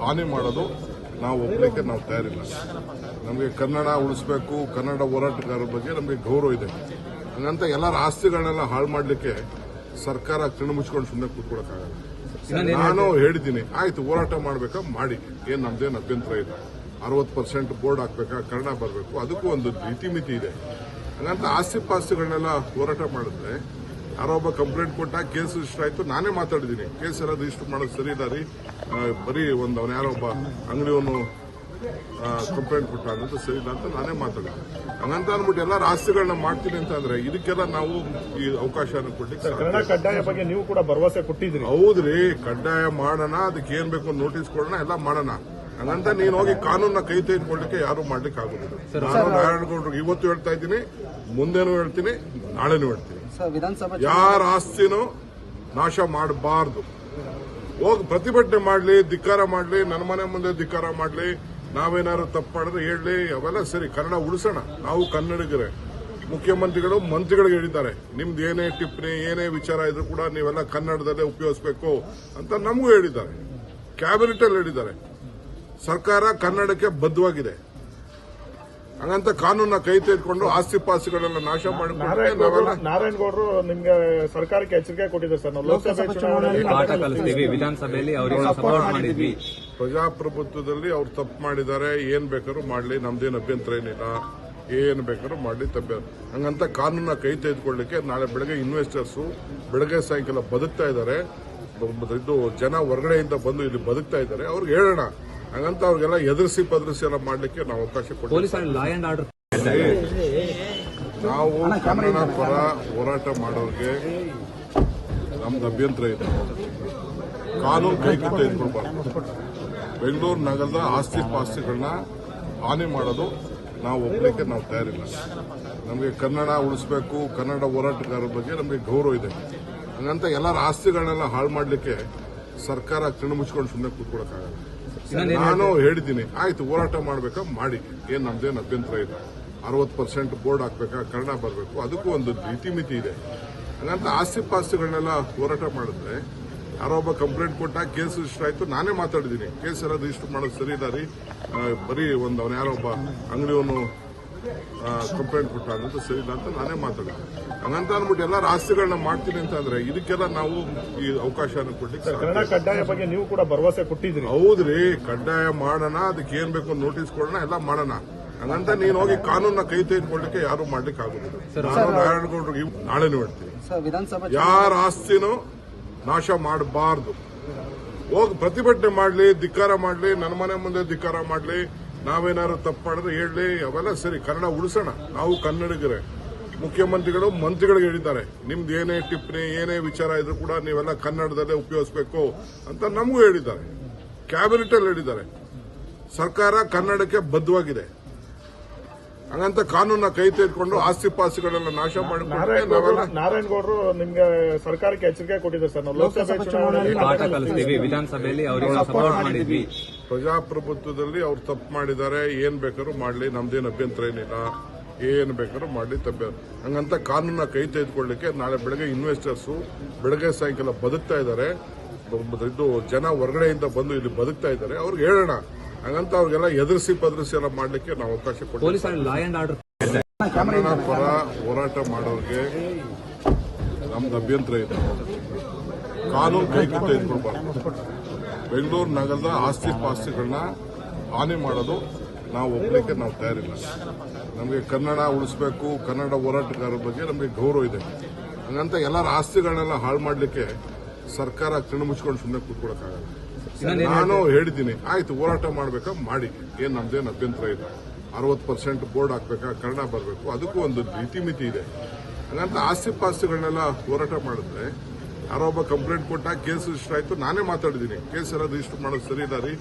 ಹಾನಿ ಮಾಡೋದು ನಾವು ಒಪ್ಪಲಿಕ್ಕೆ ನಾವು ತಯಾರಿಲ್ಲ. ನಮಗೆ ಕನ್ನಡ ಉಳಿಸ್ಬೇಕು ಕನ್ನಡ ಹೋರಾಟಗಾರರ ಬಗ್ಗೆ ನಮಗೆ ಗೌರವ ಇದೆ. ಹಂಗಂತ ಎಲ್ಲರ ಆಸ್ತಿಗಳನ್ನೆಲ್ಲ ಹಾಳು ಮಾಡಲಿಕ್ಕೆ ಸರ್ಕಾರ ಕಣ್ಣು ಸುಮ್ಮನೆ ಕೂತ್ಕೊಳಕ್ಕಾಗಲ್ಲ. ನಾನು ಹೇಳಿದ್ದೀನಿ ಆಯ್ತು ಹೋರಾಟ ಮಾಡಬೇಕಾ? ಮಾಡಿ. ಏನು ನಮ್ದೇನು ಅಭ್ಯಂತರ ಇಲ್ಲ. ಅರವತ್ತು ಪರ್ಸೆಂಟ್ ಬೋರ್ಡ್ ಹಾಕ್ಬೇಕಾ? ಕನ್ನಡ ಬರಬೇಕು. ಅದಕ್ಕೂ ಒಂದು ಇತಿಮಿತಿ ಇದೆ. ಹಂಗಂತ ಆಸ್ತಿ ಪಾಸ್ತಿಗಳನ್ನೆಲ್ಲ ಹೋರಾಟ ಮಾಡಿದ್ರೆ ಯಾರೋ ಒಬ್ಬ ಕಂಪ್ಲೇಂಟ್ ಕೊಟ್ಟ ಕೇಸ್ ಇಷ್ಟ ಆಯ್ತು. ನಾನೇ ಮಾತಾಡಿದ್ದೀನಿ. ಕೇಸ್ ಎಲ್ಲ ರಿಜಿಸ್ಟರ್ ಮಾಡೋದು ಸರಿ ಇಲ್ಲ ರೀ. ಬರೀ ಒಂದು ಅವನ ಯಾರೋ ಒಬ್ಬ ಅಂಗಡಿಯವನು ಕಂಪ್ಲೇಂಟ್ ಕೊಟ್ಟ ಅಂತ ಸರಿ ಇಲ್ಲ ಅಂತ ನಾನೇ ಮಾತಾಡಿದೆ ಹಂಗಂತ ಅಂದ್ಬಿಟ್ಟು ಎಲ್ಲ ಆಸ್ತಿಗಳನ್ನ ಮಾಡ್ತೀನಿ ಅಂತ ಅಂದ್ರೆ ಇದಕ್ಕೆಲ್ಲ ನಾವು ಈ ಅವಕಾಶ ಕೊಡ್ಲಿಕ್ಕೆ ಕಡ್ಡಾಯ ಬಗ್ಗೆ ನೀವು ಕೂಡ ಭರವಸೆ ಕೊಟ್ಟಿದ್ರಿ ಹೌದ್ರಿ ಕಡ್ಡಾಯ ಮಾಡೋಣ ಅದಕ್ಕೆ ಏನ್ ಬೇಕು ನೋಟಿಸ್ ಕೊಡೋಣ ಎಲ್ಲ ಮಾಡೋಣ. ಹಂಗಂತ ನೀನ್ ಹೋಗಿ ಕಾನೂನ ಕೈ ತೆಗೆದುಕೊಳ್ಳಿಕ್ಕೆ ಯಾರು ಮಾಡ್ಲಿಕ್ಕೆ ಆಗುದಿಲ್ಲ. ನಾನು ಇವತ್ತು ಹೇಳ್ತಾ ಇದ್ದೀನಿ ಮುಂದೇನು ಹೇಳ್ತೀನಿ ನಾಳೆನೂ ಹೇಳ್ತೀನಿ. ವಿಧಾನಸಭಾ ಯಾರ ಆಸ್ತಿನೂ ನಾಶ ಮಾಡಬಾರ್ದು. ಹೋಗಿ ಪ್ರತಿಭಟನೆ ಮಾಡಲಿ, ಧಿಕ್ಕಾರ ಮಾಡಲಿ ನನ್ನ ಮನೆ ಮುಂದೆ ಧಿಕ್ಕಾರ ಮಾಡಲಿ, ನಾವೇನಾದ್ರು ತಪ್ಪು ಮಾಡಿದ್ರೆ ಅವೆಲ್ಲ ಸರಿ, ಕನ್ನಡ ಉಳಿಸೋಣ. ನಾವು ಕನ್ನಡಿಗರೇ. ಮುಖ್ಯಮಂತ್ರಿಗಳು ಮಂತ್ರಿಗಳಿಗೆ ಹೇಳಿದ್ದಾರೆ, ನಿಮ್ದು ಏನೇ ಟಿಪ್ಪಣಿ, ಏನೇ ವಿಚಾರ ಇದ್ರೂ ಕೂಡ ನೀವೆಲ್ಲ ಕನ್ನಡದಲ್ಲೇ ಉಪಯೋಗಿಸಬೇಕು ಅಂತ ನಮಗೂ ಹೇಳಿದ್ದಾರೆ. ಕ್ಯಾಬಿನೆಟ್ ಅಲ್ಲಿ ಹೇಳಿದ್ದಾರೆ. ಸರ್ಕಾರ ಕನ್ನಡಕ್ಕೆ ಬದ್ಧವಾಗಿದೆ. ಹಂಗಂತ ಕಾನೂನ ಕೈ ತೆಗೆದುಕೊಂಡು ಆಸ್ತಿ ಪಾಸ್ತಿಗಳನ್ನ ನಾಶ ಮಾಡಿಕೊಂಡು ನಾರಾಯಣಗೌಡರು ನಾವೆಲ್ಲ ನಾರಾಯಣ್ ಗೌಡ್ರು ನಿಮ್ಗೆ ಸರ್ಕಾರಕ್ಕೆ ಎಚ್ಚರಿಕೆ ಕೊಟ್ಟಿದ್ದಾರೆ ಸರ್. ನಾವು ಲೋಕಸಭೆ ಚುನಾವಣೆಯಲ್ಲಿ ವಿಧಾನಸಭೆಯಲ್ಲಿ ಅವರಿಗೆ ಸಪೋರ್ಟ್ ಮಾಡಿದ್ವಿ. ಪ್ರಜಾಪ್ರಭುತ್ವದಲ್ಲಿ ಅವ್ರು ತಪ್ಪು ಮಾಡಿದ್ದಾರೆ. ಏನ್ ಬೇಕಾದ್ರೂ ಮಾಡ್ಲಿ. ನಮ್ದೇನು ಅಭ್ಯಂತರ ಏನಿಲ್ಲ. ಏನ್ ಬೇಕಾದ್ರೂ ಮಾಡ್ಲಿ. ತಪ್ಪ ಹಂಗಂತ ಕಾನೂನ ಕೈ ತೆಗೆದುಕೊಳ್ಳಿಕ್ಕೆ ನಾಳೆ ಬೆಳಗ್ಗೆ ಇನ್ವೆಸ್ಟರ್ಸು ಬೆಳಗ್ಗೆ ಸಾಯಂಕಾಲ ಬದುಕ್ತಾ ಇದ್ದಾರೆ. ಇದು ಜನ ಹೊರಗಡೆಯಿಂದ ಬಂದು ಇಲ್ಲಿ ಬದುಕ್ತಾ ಇದ್ದಾರೆ. ಅವ್ರಿಗೆ ಹೇಳೋಣ. ಹಂಗಂತ ಅವ್ರಿಗೆಲ್ಲ ಎದುರಿಸಿ ಪದರಿಸಿ ಎಲ್ಲ ಮಾಡ್ಲಿಕ್ಕೆ ನಾವು ಅವಕಾಶ ಕೊಡ್ತೀವಿ ನಾವು ಕನ್ನಡ ಪರ ಹೋರಾಟ ಮಾಡೋರಿಗೆ ನಮ್ದು ಅಭ್ಯಂತರ ಇದೆ. ಕಾನೂನು ಕೈಗೆ ತೆಗೆದುಕೊಳ್ಬಾರ್ದು ಬೆಂಗಳೂರು ನಗರದ ಆಸ್ತಿ ಪಾಸ್ತಿಗಳನ್ನ ಹಾನಿ ಮಾಡೋದು ನಾವು ಒಪ್ಪಲಿಕ್ಕೆ ನಾವು ತಯಾರಿಲ್ಲ. ನಮಗೆ ಕನ್ನಡ ಉಳಿಸ್ಬೇಕು ಕನ್ನಡ ಹೋರಾಟಗಾರರ ಬಗ್ಗೆ ನಮಗೆ ಗೌರವ ಇದೆ. ಹಂಗಂತ ಎಲ್ಲರ ಆಸ್ತಿಗಳನ್ನೆಲ್ಲ ಹಾಳು ಮಾಡಲಿಕ್ಕೆ ಸರ್ಕಾರ ಕಣ್ಣು ಮುಚ್ಕೊಂಡು ಸುಮ್ಮನೆ ಕೂತ್ಕೊಳಕ್ಕಾಗಲ್ಲ. ನಾನು ಹೇಳಿದ್ದೀನಿ. ಆಯ್ತು ಹೋರಾಟ ಮಾಡ್ಬೇಕಾ? ಮಾಡಿ. ಏನ್ ನಮ್ದೇನು ಅಭ್ಯಂತರ ಇಲ್ಲ. ಅರವತ್ತು ಪರ್ಸೆಂಟ್ ಬೋರ್ಡ್ ಹಾಕ್ಬೇಕಾ? ಕನ್ನಡ ಬರಬೇಕು. ಅದಕ್ಕೂ ಒಂದು ಇತಿಮಿತಿ ಇದೆ. ಹಂಗಂತ ಆಸ್ತಿ ಪಾಸ್ತಿಗಳನ್ನೆಲ್ಲ ಹೋರಾಟ ಮಾಡಿದ್ರೆ ಯಾರೋ ಒಬ್ಬ ಕಂಪ್ಲೇಂಟ್ ಕೊಟ್ಟ ಕೇಸ್ ರಿಜಿಸ್ಟರ್ ಆಯ್ತು. ನಾನೇ ಮಾತಾಡಿದ್ದೀನಿ. ಕೇಸ್ ಎಲ್ಲ ರಿಜಿಸ್ಟರ್ ಮಾಡೋದು ಸರಿ ಇದಾರಿ ರೀ. ಬರೀ ಒಂದು ಅವನ ಯಾರೋ ಒಬ್ಬ ಅಂಗಡಿಯವನು ಕಂಪ್ಲೇಂಟ್ ಕೊಟ್ಟ ಅಂತ ಸರಿ ಇಲ್ಲ ಅಂತ ನಾನೇ ಮಾತಾಡಿದೆ ಹಂಗಂತ ಅಂದ್ಬಿಟ್ಟು ಎಲ್ಲ ಆಸ್ತಿಗಳನ್ನ ಮಾಡ್ತೀನಿ ಅಂತ ಅಂದ್ರೆ ಇದಕ್ಕೆಲ್ಲ ನಾವು ಈ ಅವಕಾಶನ ಕೊಡ್ಲಿಕ್ಕೆ ಕಡ್ಡಾಯ ಬಗ್ಗೆ ನೀವು ಕೂಡ ಭರವಸೆ ಕೊಟ್ಟಿದ್ರಿ ಹೌದ್ರಿ ಕಡ್ಡಾಯ ಮಾಡೋಣ ಅದಕ್ಕೆ ಏನ್ ಬೇಕು ನೋಟಿಸ್ ಕೊಡೋಣ ಎಲ್ಲ ಮಾಡೋಣ. ಹಂಗಂತ ನೀನು ಹೋಗಿ ಕಾನೂನ ಕೈ ತೆಗೆದುಕೊಳ್ಳಿಕ್ಕೆ ಯಾರು ಮಾಡ್ಲಿಕ್ಕೆ ಆಗುದಿಲ್ಲ. ನಾನು ನಾರಾಯಣಗೌಡರಿಗೆ ನಾಳೆನೂ ಹೇಳ್ತೀನಿ ಸರ್ ವಿಧಾನಸಭಾ ಯಾರ ಆಸ್ತಿನೂ ನಾಶ ಮಾಡಬಾರ್ದು. ಹೋಗಿ ಪ್ರತಿಭಟನೆ ಮಾಡ್ಲಿ ಧಿಕ್ಕಾರ ಮಾಡ್ಲಿ ನನ್ನ ಮನೆ ಮುಂದೆ ಧಿಕ್ಕಾರ ಮಾಡ್ಲಿ ನಾವೇನಾದ್ರು ತಪ್ಪು ಮಾಡಿದ್ರೆ ಹೇಳಿ ಅವೆಲ್ಲ ಸರಿ ಕನ್ನಡ ಉಳಿಸೋಣ ನಾವು ಕನ್ನಡಿಗರೇ ಮುಖ್ಯಮಂತ್ರಿಗಳು ಮಂತ್ರಿಗಳಿಗೆ ಹೇಳಿದ್ದಾರೆ ನಿಮ್ದು ಏನೇ ಟಿಪ್ಪಣಿ ಏನೇ ವಿಚಾರ ಇದ್ರೂ ಕೂಡ ನೀವೆಲ್ಲ ಕನ್ನಡದಲ್ಲೇ ಉಪಯೋಗಿಸಬೇಕು ಅಂತ ನಮಗೂ ಹೇಳಿದ್ದಾರೆ ಕ್ಯಾಬಿನೆಟ್ ಅಲ್ಲಿ ಹೇಳಿದ್ದಾರೆ ಸರ್ಕಾರ ಕನ್ನಡಕ್ಕೆ ಬದ್ಧವಾಗಿದೆ ಹಾಗಂತ ಕಾನೂನ ಕೈ ತೆಗೆದುಕೊಂಡು ಆಸ್ತಿ ಪಾಸ್ತಿಗಳೆಲ್ಲ ನಾಶ ಮಾಡಿಕೊಂಡು ನಾರಾಯಣಗೌಡರು ನಾವೆಲ್ಲ ನಾರಾಯಣ್ ಗೌಡ್ರು ನಿಮ್ಗೆ ಸರ್ಕಾರಕ್ಕೆ ಎಚ್ಚರಿಕೆ ಕೊಟ್ಟಿದ್ದಾರೆ ಸರ್ ನಾವು ಲೋಕಸಭೆ ಚುನಾವಣೆಯಲ್ಲಿ ವಿಧಾನಸಭೆಯಲ್ಲಿ ಅವರಿಗೆ ಸಪೋರ್ಟ್ ಮಾಡಿದ್ವಿ ಪ್ರಜಾಪ್ರಭುತ್ವದಲ್ಲಿ ಅವ್ರು ತಪ್ಪು ಮಾಡಿದ್ದಾರೆ ಏನು ಬೇಕಾದ್ರೂ ಮಾಡಲಿ ನಮ್ದೇನು ಅಭ್ಯಂತರ ಏನಿಲ್ಲ ಏನ್ ಬೇಕಾದ್ರೂ ಮಾಡಲಿ ತಪ್ಪ ಹಂಗಂತ ಕಾನೂನ ಕೈ ತೆಗೆದುಕೊಳ್ಳಿಕ್ಕೆ ನಾಳೆ ಬೆಳಗ್ಗೆ ಇನ್ವೆಸ್ಟರ್ಸು ಬೆಳಗ್ಗೆ ಸಾಯಂಕಾಲ ಬದುಕ್ತಾ ಇದ್ದಾರೆ. ಇದು ಜನ ಹೊರಗಡೆಯಿಂದ ಬಂದು ಇಲ್ಲಿ ಬದುಕ್ತಾ ಇದ್ದಾರೆ. ಅವ್ರಿಗೆ ಹೇಳೋಣ. ಹಂಗಂತ ಅವ್ರಿಗೆಲ್ಲ ಎದುರಿಸಿ ಬದರಿಸಿ ಎಲ್ಲ ಮಾಡ್ಲಿಕ್ಕೆ ನಾವು ಅವಕಾಶ ಕೊಡ್ತೀವಿ ಕನ್ನಡ ಪರ ಹೋರಾಟ ಮಾಡೋರಿಗೆ ನಮ್ದು ಅಭ್ಯಂತರ ಇದೆ. ಕಾನೂನು ಕೈ ತೆಗೆದುಕೊಳ್ಬಾರ್ದು ಬೆಂಗಳೂರು ನಗರದ ಆಸ್ತಿ ಪಾಸ್ತಿಗಳನ್ನ ಹಾನಿ ಮಾಡೋದು ನಾವು ಒಪ್ಪಲಿಕ್ಕೆ ನಾವು ತಯಾರಿಲ್ಲ. ನಮಗೆ ಕನ್ನಡ ಉಳಿಸ್ಬೇಕು ಕನ್ನಡ ಹೋರಾಟಗಾರರ ಬಗ್ಗೆ ನಮಗೆ ಗೌರವ ಇದೆ. ಹಂಗಂತ ಎಲ್ಲರ ಆಸ್ತಿಗಳನ್ನೆಲ್ಲ ಹಾಳು ಮಾಡಲಿಕ್ಕೆ ಸರ್ಕಾರ ಕಣ್ಣು ಮುಚ್ಕೊಂಡು ಸುಮ್ಮನೆ ಕೂತ್ಕೊಳಕ್ಕಾಗಲ್ಲ. ನಾನು ಹೇಳಿದ್ದೀನಿ ಆಯ್ತು ಹೋರಾಟ ಮಾಡಬೇಕಾ? ಮಾಡಿ. ಏನು ನಮ್ದೇನು ಅಭ್ಯಂತರ ಇಲ್ಲ. ಅರವತ್ತು ಪರ್ಸೆಂಟ್ ಬೋರ್ಡ್ ಹಾಕ್ಬೇಕಾ? ಕನ್ನಡ ಬರಬೇಕು. ಅದಕ್ಕೂ ಒಂದು ಇತಿಮಿತಿ ಇದೆ. ಹಂಗಂತ ಆಸ್ತಿ ಪಾಸ್ತಿಗಳನ್ನೆಲ್ಲ ಹೋರಾಟ ಮಾಡಿದ್ರೆ ಯಾರೋ ಒಬ್ಬ ಕಂಪ್ಲೇಂಟ್ ಕೊಟ್ಟ ಕೇಸ್ ರಿಜಿಸ್ಟರ್ ಆಯ್ತು. ನಾನೇ ಮಾತಾಡಿದ್ದೀನಿ. ಕೇಸ್ ಎಲ್ಲ ರಿಜಿಸ್ಟರ್ ಮಾಡೋದು ಸರಿ ಇದಾರಿ ರೀ.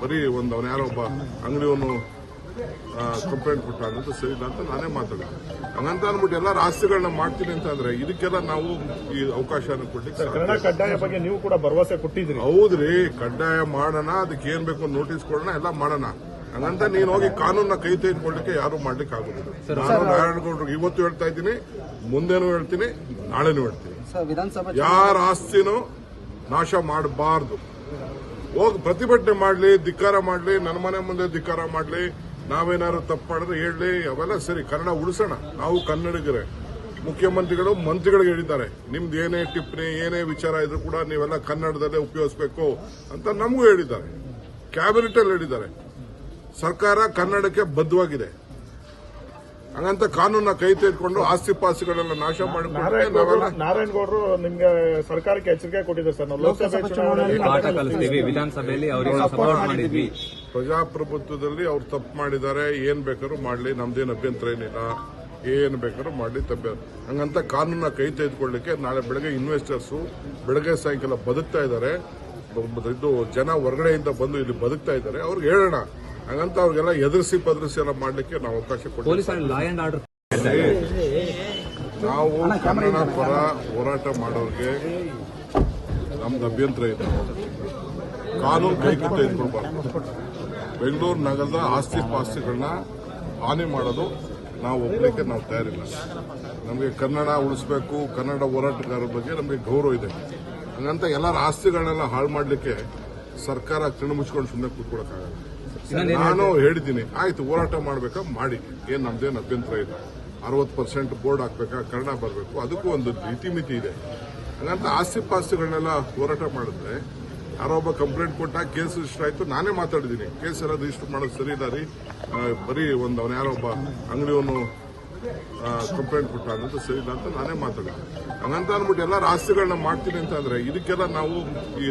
ಬರೀ ಒಂದು ಅವನ ಯಾರೋ ಒಬ್ಬ ಅಂಗಡಿಯವನು ಕಂಪ್ಲೇಂಟ್ ಕೊಟ್ಟ ಅಂತ ಸರಿ ಇಲ್ಲ ಅಂತ ನಾನೇ ಮಾತಾಡಿದೆ ಹಂಗಂತ ಅಂದ್ಬಿಟ್ಟು ಎಲ್ಲ ರಾಸ್ತೆಗಳನ್ನ ಮಾಡ್ತೀನಿ ಅಂತ ಅಂದ್ರೆ ಇದಕ್ಕೆಲ್ಲ ನಾವು ಈ ಅವಕಾಶನ ಕೊಡ್ಲಿಕ್ಕೆ ಕಡ್ಡಾಯ ಬಗ್ಗೆ ನೀವು ಕೂಡ ಭರವಸೆ ಕೊಟ್ಟಿದ್ರಿ ಹೌದ್ರಿ ಕಡ್ಡಾಯ ಮಾಡೋಣ ಅದಕ್ಕೆ ಏನ್ ಬೇಕು ನೋಟಿಸ್ ಕೊಡೋಣ ಎಲ್ಲ ಮಾಡೋಣ. ಹಂಗಂತ ನೀನ್ ಹೋಗಿ ಕಾನೂನ ಕೈ ತೆಗೆದುಕೊಳ್ಳಿಕ್ಕೆ ಯಾರು ಮಾಡ್ಲಿಕ್ಕೆ ಆಗುದಿಲ್ಲ. ನಾನು ನಾರಾಯಣಗೌಡ್ರಿಗೆ ಇವತ್ತು ಹೇಳ್ತಾ ಇದ್ದೀನಿ ಮುಂದೆನೂ ಹೇಳ್ತೀನಿ ನಾಳೆನೂ ಹೇಳ್ತೀನಿ. ವಿಧಾನಸಭಾ ಯಾರ ಆಸ್ತಿನೂ ನಾಶ ಮಾಡಬಾರ್ದು. ಹೋಗಿ ಪ್ರತಿಭಟನೆ ಮಾಡಲಿ, ಧಿಕ್ಕಾರ ಮಾಡಲಿ ನನ್ನ ಮನೆ ಮುಂದೆ ಧಿಕ್ಕಾರ ಮಾಡಲಿ, ನಾವೇನಾದ್ರು ತಪ್ಪು ಮಾಡಿದ್ರೆ ಅವೆಲ್ಲ ಸರಿ, ಕನ್ನಡ ಉಳಿಸೋಣ. ನಾವು ಕನ್ನಡಿಗರೇ. ಮುಖ್ಯಮಂತ್ರಿಗಳು ಮಂತ್ರಿಗಳಿಗೆ ಹೇಳಿದ್ದಾರೆ, ನಿಮ್ದು ಏನೇ ಟಿಪ್ಪಣಿ, ಏನೇ ವಿಚಾರ ಇದ್ರೂ ಕೂಡ ನೀವೆಲ್ಲ ಕನ್ನಡದಲ್ಲೇ ಉಪಯೋಗಿಸಬೇಕು ಅಂತ ನಮಗೂ ಹೇಳಿದ್ದಾರೆ. ಕ್ಯಾಬಿನೆಟ್ ಅಲ್ಲಿ ಹೇಳಿದ್ದಾರೆ. ಸರ್ಕಾರ ಕನ್ನಡಕ್ಕೆ ಬದ್ಧವಾಗಿದೆ. ಹಂಗಂತ ಕಾನೂನ ಕೈ ತೆಗೆದುಕೊಂಡು ಆಸ್ತಿ ಪಾಸ್ತಿಗಳನ್ನ ನಾಶ ಮಾಡಿಕೊಂಡು ನಾರಾಯಣಗೌಡರು ನಾರಾಯಣ್ ನಾರಾಯಣಗೌಡರು ನಿಮ್ಗೆ ಸರ್ಕಾರಕ್ಕೆ ಎಚ್ಚರಿಕೆ ಕೊಟ್ಟಿದ್ದಾರೆ ಸರ್. ನಾವು ಲೋಕಸಭೆ ಚುನಾವಣೆಯಲ್ಲಿ ವಿಧಾನಸಭೆಯಲ್ಲಿ ಅವರಿಗೆ ಸಪೋರ್ಟ್ ಮಾಡಿದ್ವಿ. ಪ್ರಜಾಪ್ರಭುತ್ವದಲ್ಲಿ ಅವ್ರು ತಪ್ಪು ಮಾಡಿದ್ದಾರೆ. ಏನ್ ಬೇಕಾದ್ರೂ ಮಾಡ್ಲಿ. ನಮ್ದೇನು ಅಭ್ಯಂತರ ಏನಿಲ್ಲ. ಏನ್ ಬೇಕಾದ್ರೂ ಮಾಡ್ಲಿ. ತಪ್ಪು ಹಂಗಂತ ಕಾನೂನ ಕೈ ತೆಗೆದುಕೊಳ್ಳಿಕ್ಕೆ ನಾಳೆ ಬೆಳಗ್ಗೆ ಇನ್ವೆಸ್ಟರ್ಸ್ ಬೆಳಗ್ಗೆ ಸಾಯಂಕಾಲ ಬದುಕ್ತಾ ಇದ್ದಾರೆ. ಇದು ಜನ ಹೊರಗಡೆಯಿಂದ ಬಂದು ಇಲ್ಲಿ ಬದುಕ್ತಾ ಇದ್ದಾರೆ. ಅವ್ರಿಗೆ ಹೇಳೋಣ. ಹಂಗಂತ ಅವ್ರಿಗೆಲ್ಲ ಎದುರಿಸಿ ಪದರಿಸಿ ಎಲ್ಲ ಮಾಡ್ಲಿಕ್ಕೆ ನಾವು ಅವಕಾಶ ಕೊಡ್ತೀವಿ ನಾವು ಕನ್ನಡ ಪರ ಹೋರಾಟ ಮಾಡೋರಿಗೆ ನಮ್ದು ಅಭ್ಯಂತರ ಇದೆ. ಕಾನೂನು ಕೈಗೆ ಇದ್ಕೊಳ್ಬಾರ್ದು ಬೆಂಗಳೂರು ನಗರದ ಆಸ್ತಿ ಪಾಸ್ತಿಗಳನ್ನ ಹಾನಿ ಮಾಡೋದು ನಾವು ಒಪ್ಪಲಿಕ್ಕೆ ನಾವು ತಯಾರಿಲ್ಲ. ನಮಗೆ ಕನ್ನಡ ಉಳಿಸ್ಬೇಕು ಕನ್ನಡ ಹೋರಾಟಗಾರರ ಬಗ್ಗೆ ನಮಗೆ ಗೌರವ ಇದೆ. ಹಂಗಂತ ಎಲ್ಲರ ಆಸ್ತಿಗಳನ್ನೆಲ್ಲ ಹಾಳು ಮಾಡಲಿಕ್ಕೆ ಸರ್ಕಾರ ಕಣ್ಣು ಮುಚ್ಕೊಂಡು ಸುಮ್ಮನೆ ಕೂತ್ಕೊಳಕ್ಕಾಗಲ್ಲ. ನಾನು ಹೇಳಿದ್ದೀನಿ ಆಯ್ತು ಹೋರಾಟ ಮಾಡ್ಬೇಕಾ? ಮಾಡಿ. ಏನ್ ನಮ್ದೇನು ಅಭ್ಯಂತರ ಇಲ್ಲ. ಅರವತ್ತು ಪರ್ಸೆಂಟ್ ಬೋರ್ಡ್ ಹಾಕ್ಬೇಕಾ? ಕನ್ನಡ ಬರಬೇಕು. ಅದಕ್ಕೂ ಒಂದು ಇತಿಮಿತಿ ಇದೆ. ಹಾಗಂತ ಆಸ್ತಿ ಪಾಸ್ತಿಗಳನ್ನೆಲ್ಲ ಹೋರಾಟ ಮಾಡಿದ್ರೆ ಯಾರೊಬ್ಬ ಕಂಪ್ಲೇಂಟ್ ಕೊಟ್ಟ ಕೇಸ್ ರಿಜಿಸ್ಟರ್ ಆಯ್ತು. ನಾನೇ ಮಾತಾಡಿದ್ದೀನಿ. ಕೇಸ್ ಎಲ್ಲ ರಿಜಿಸ್ಟರ್ ಮಾಡೋದು ಸರಿ ಇಲ್ಲ ರೀ. ಬರೀ ಒಂದು ಅವನ ಯಾರೊಬ್ಬ ಒಬ್ಬ ಅಂಗಡಿಯವನು ಕಂಪ್ಲೇಂಟ್ ಕೊಟ್ಟ ಅನ್ನೋದು ಸರಿ ಇಲ್ಲ ಅಂತ ನಾನೇ ಮಾತಾಡಿದ್ದೀನಿ. ಹಂಗಂತ ಅಂದ್ಬಿಟ್ಟು ಎಲ್ಲ ಆಸ್ತಿಗಳನ್ನ ಮಾಡ್ತೀನಿ ಅಂತ ಅಂದ್ರೆ ಇದಕ್ಕೆಲ್ಲ ನಾವು ಈ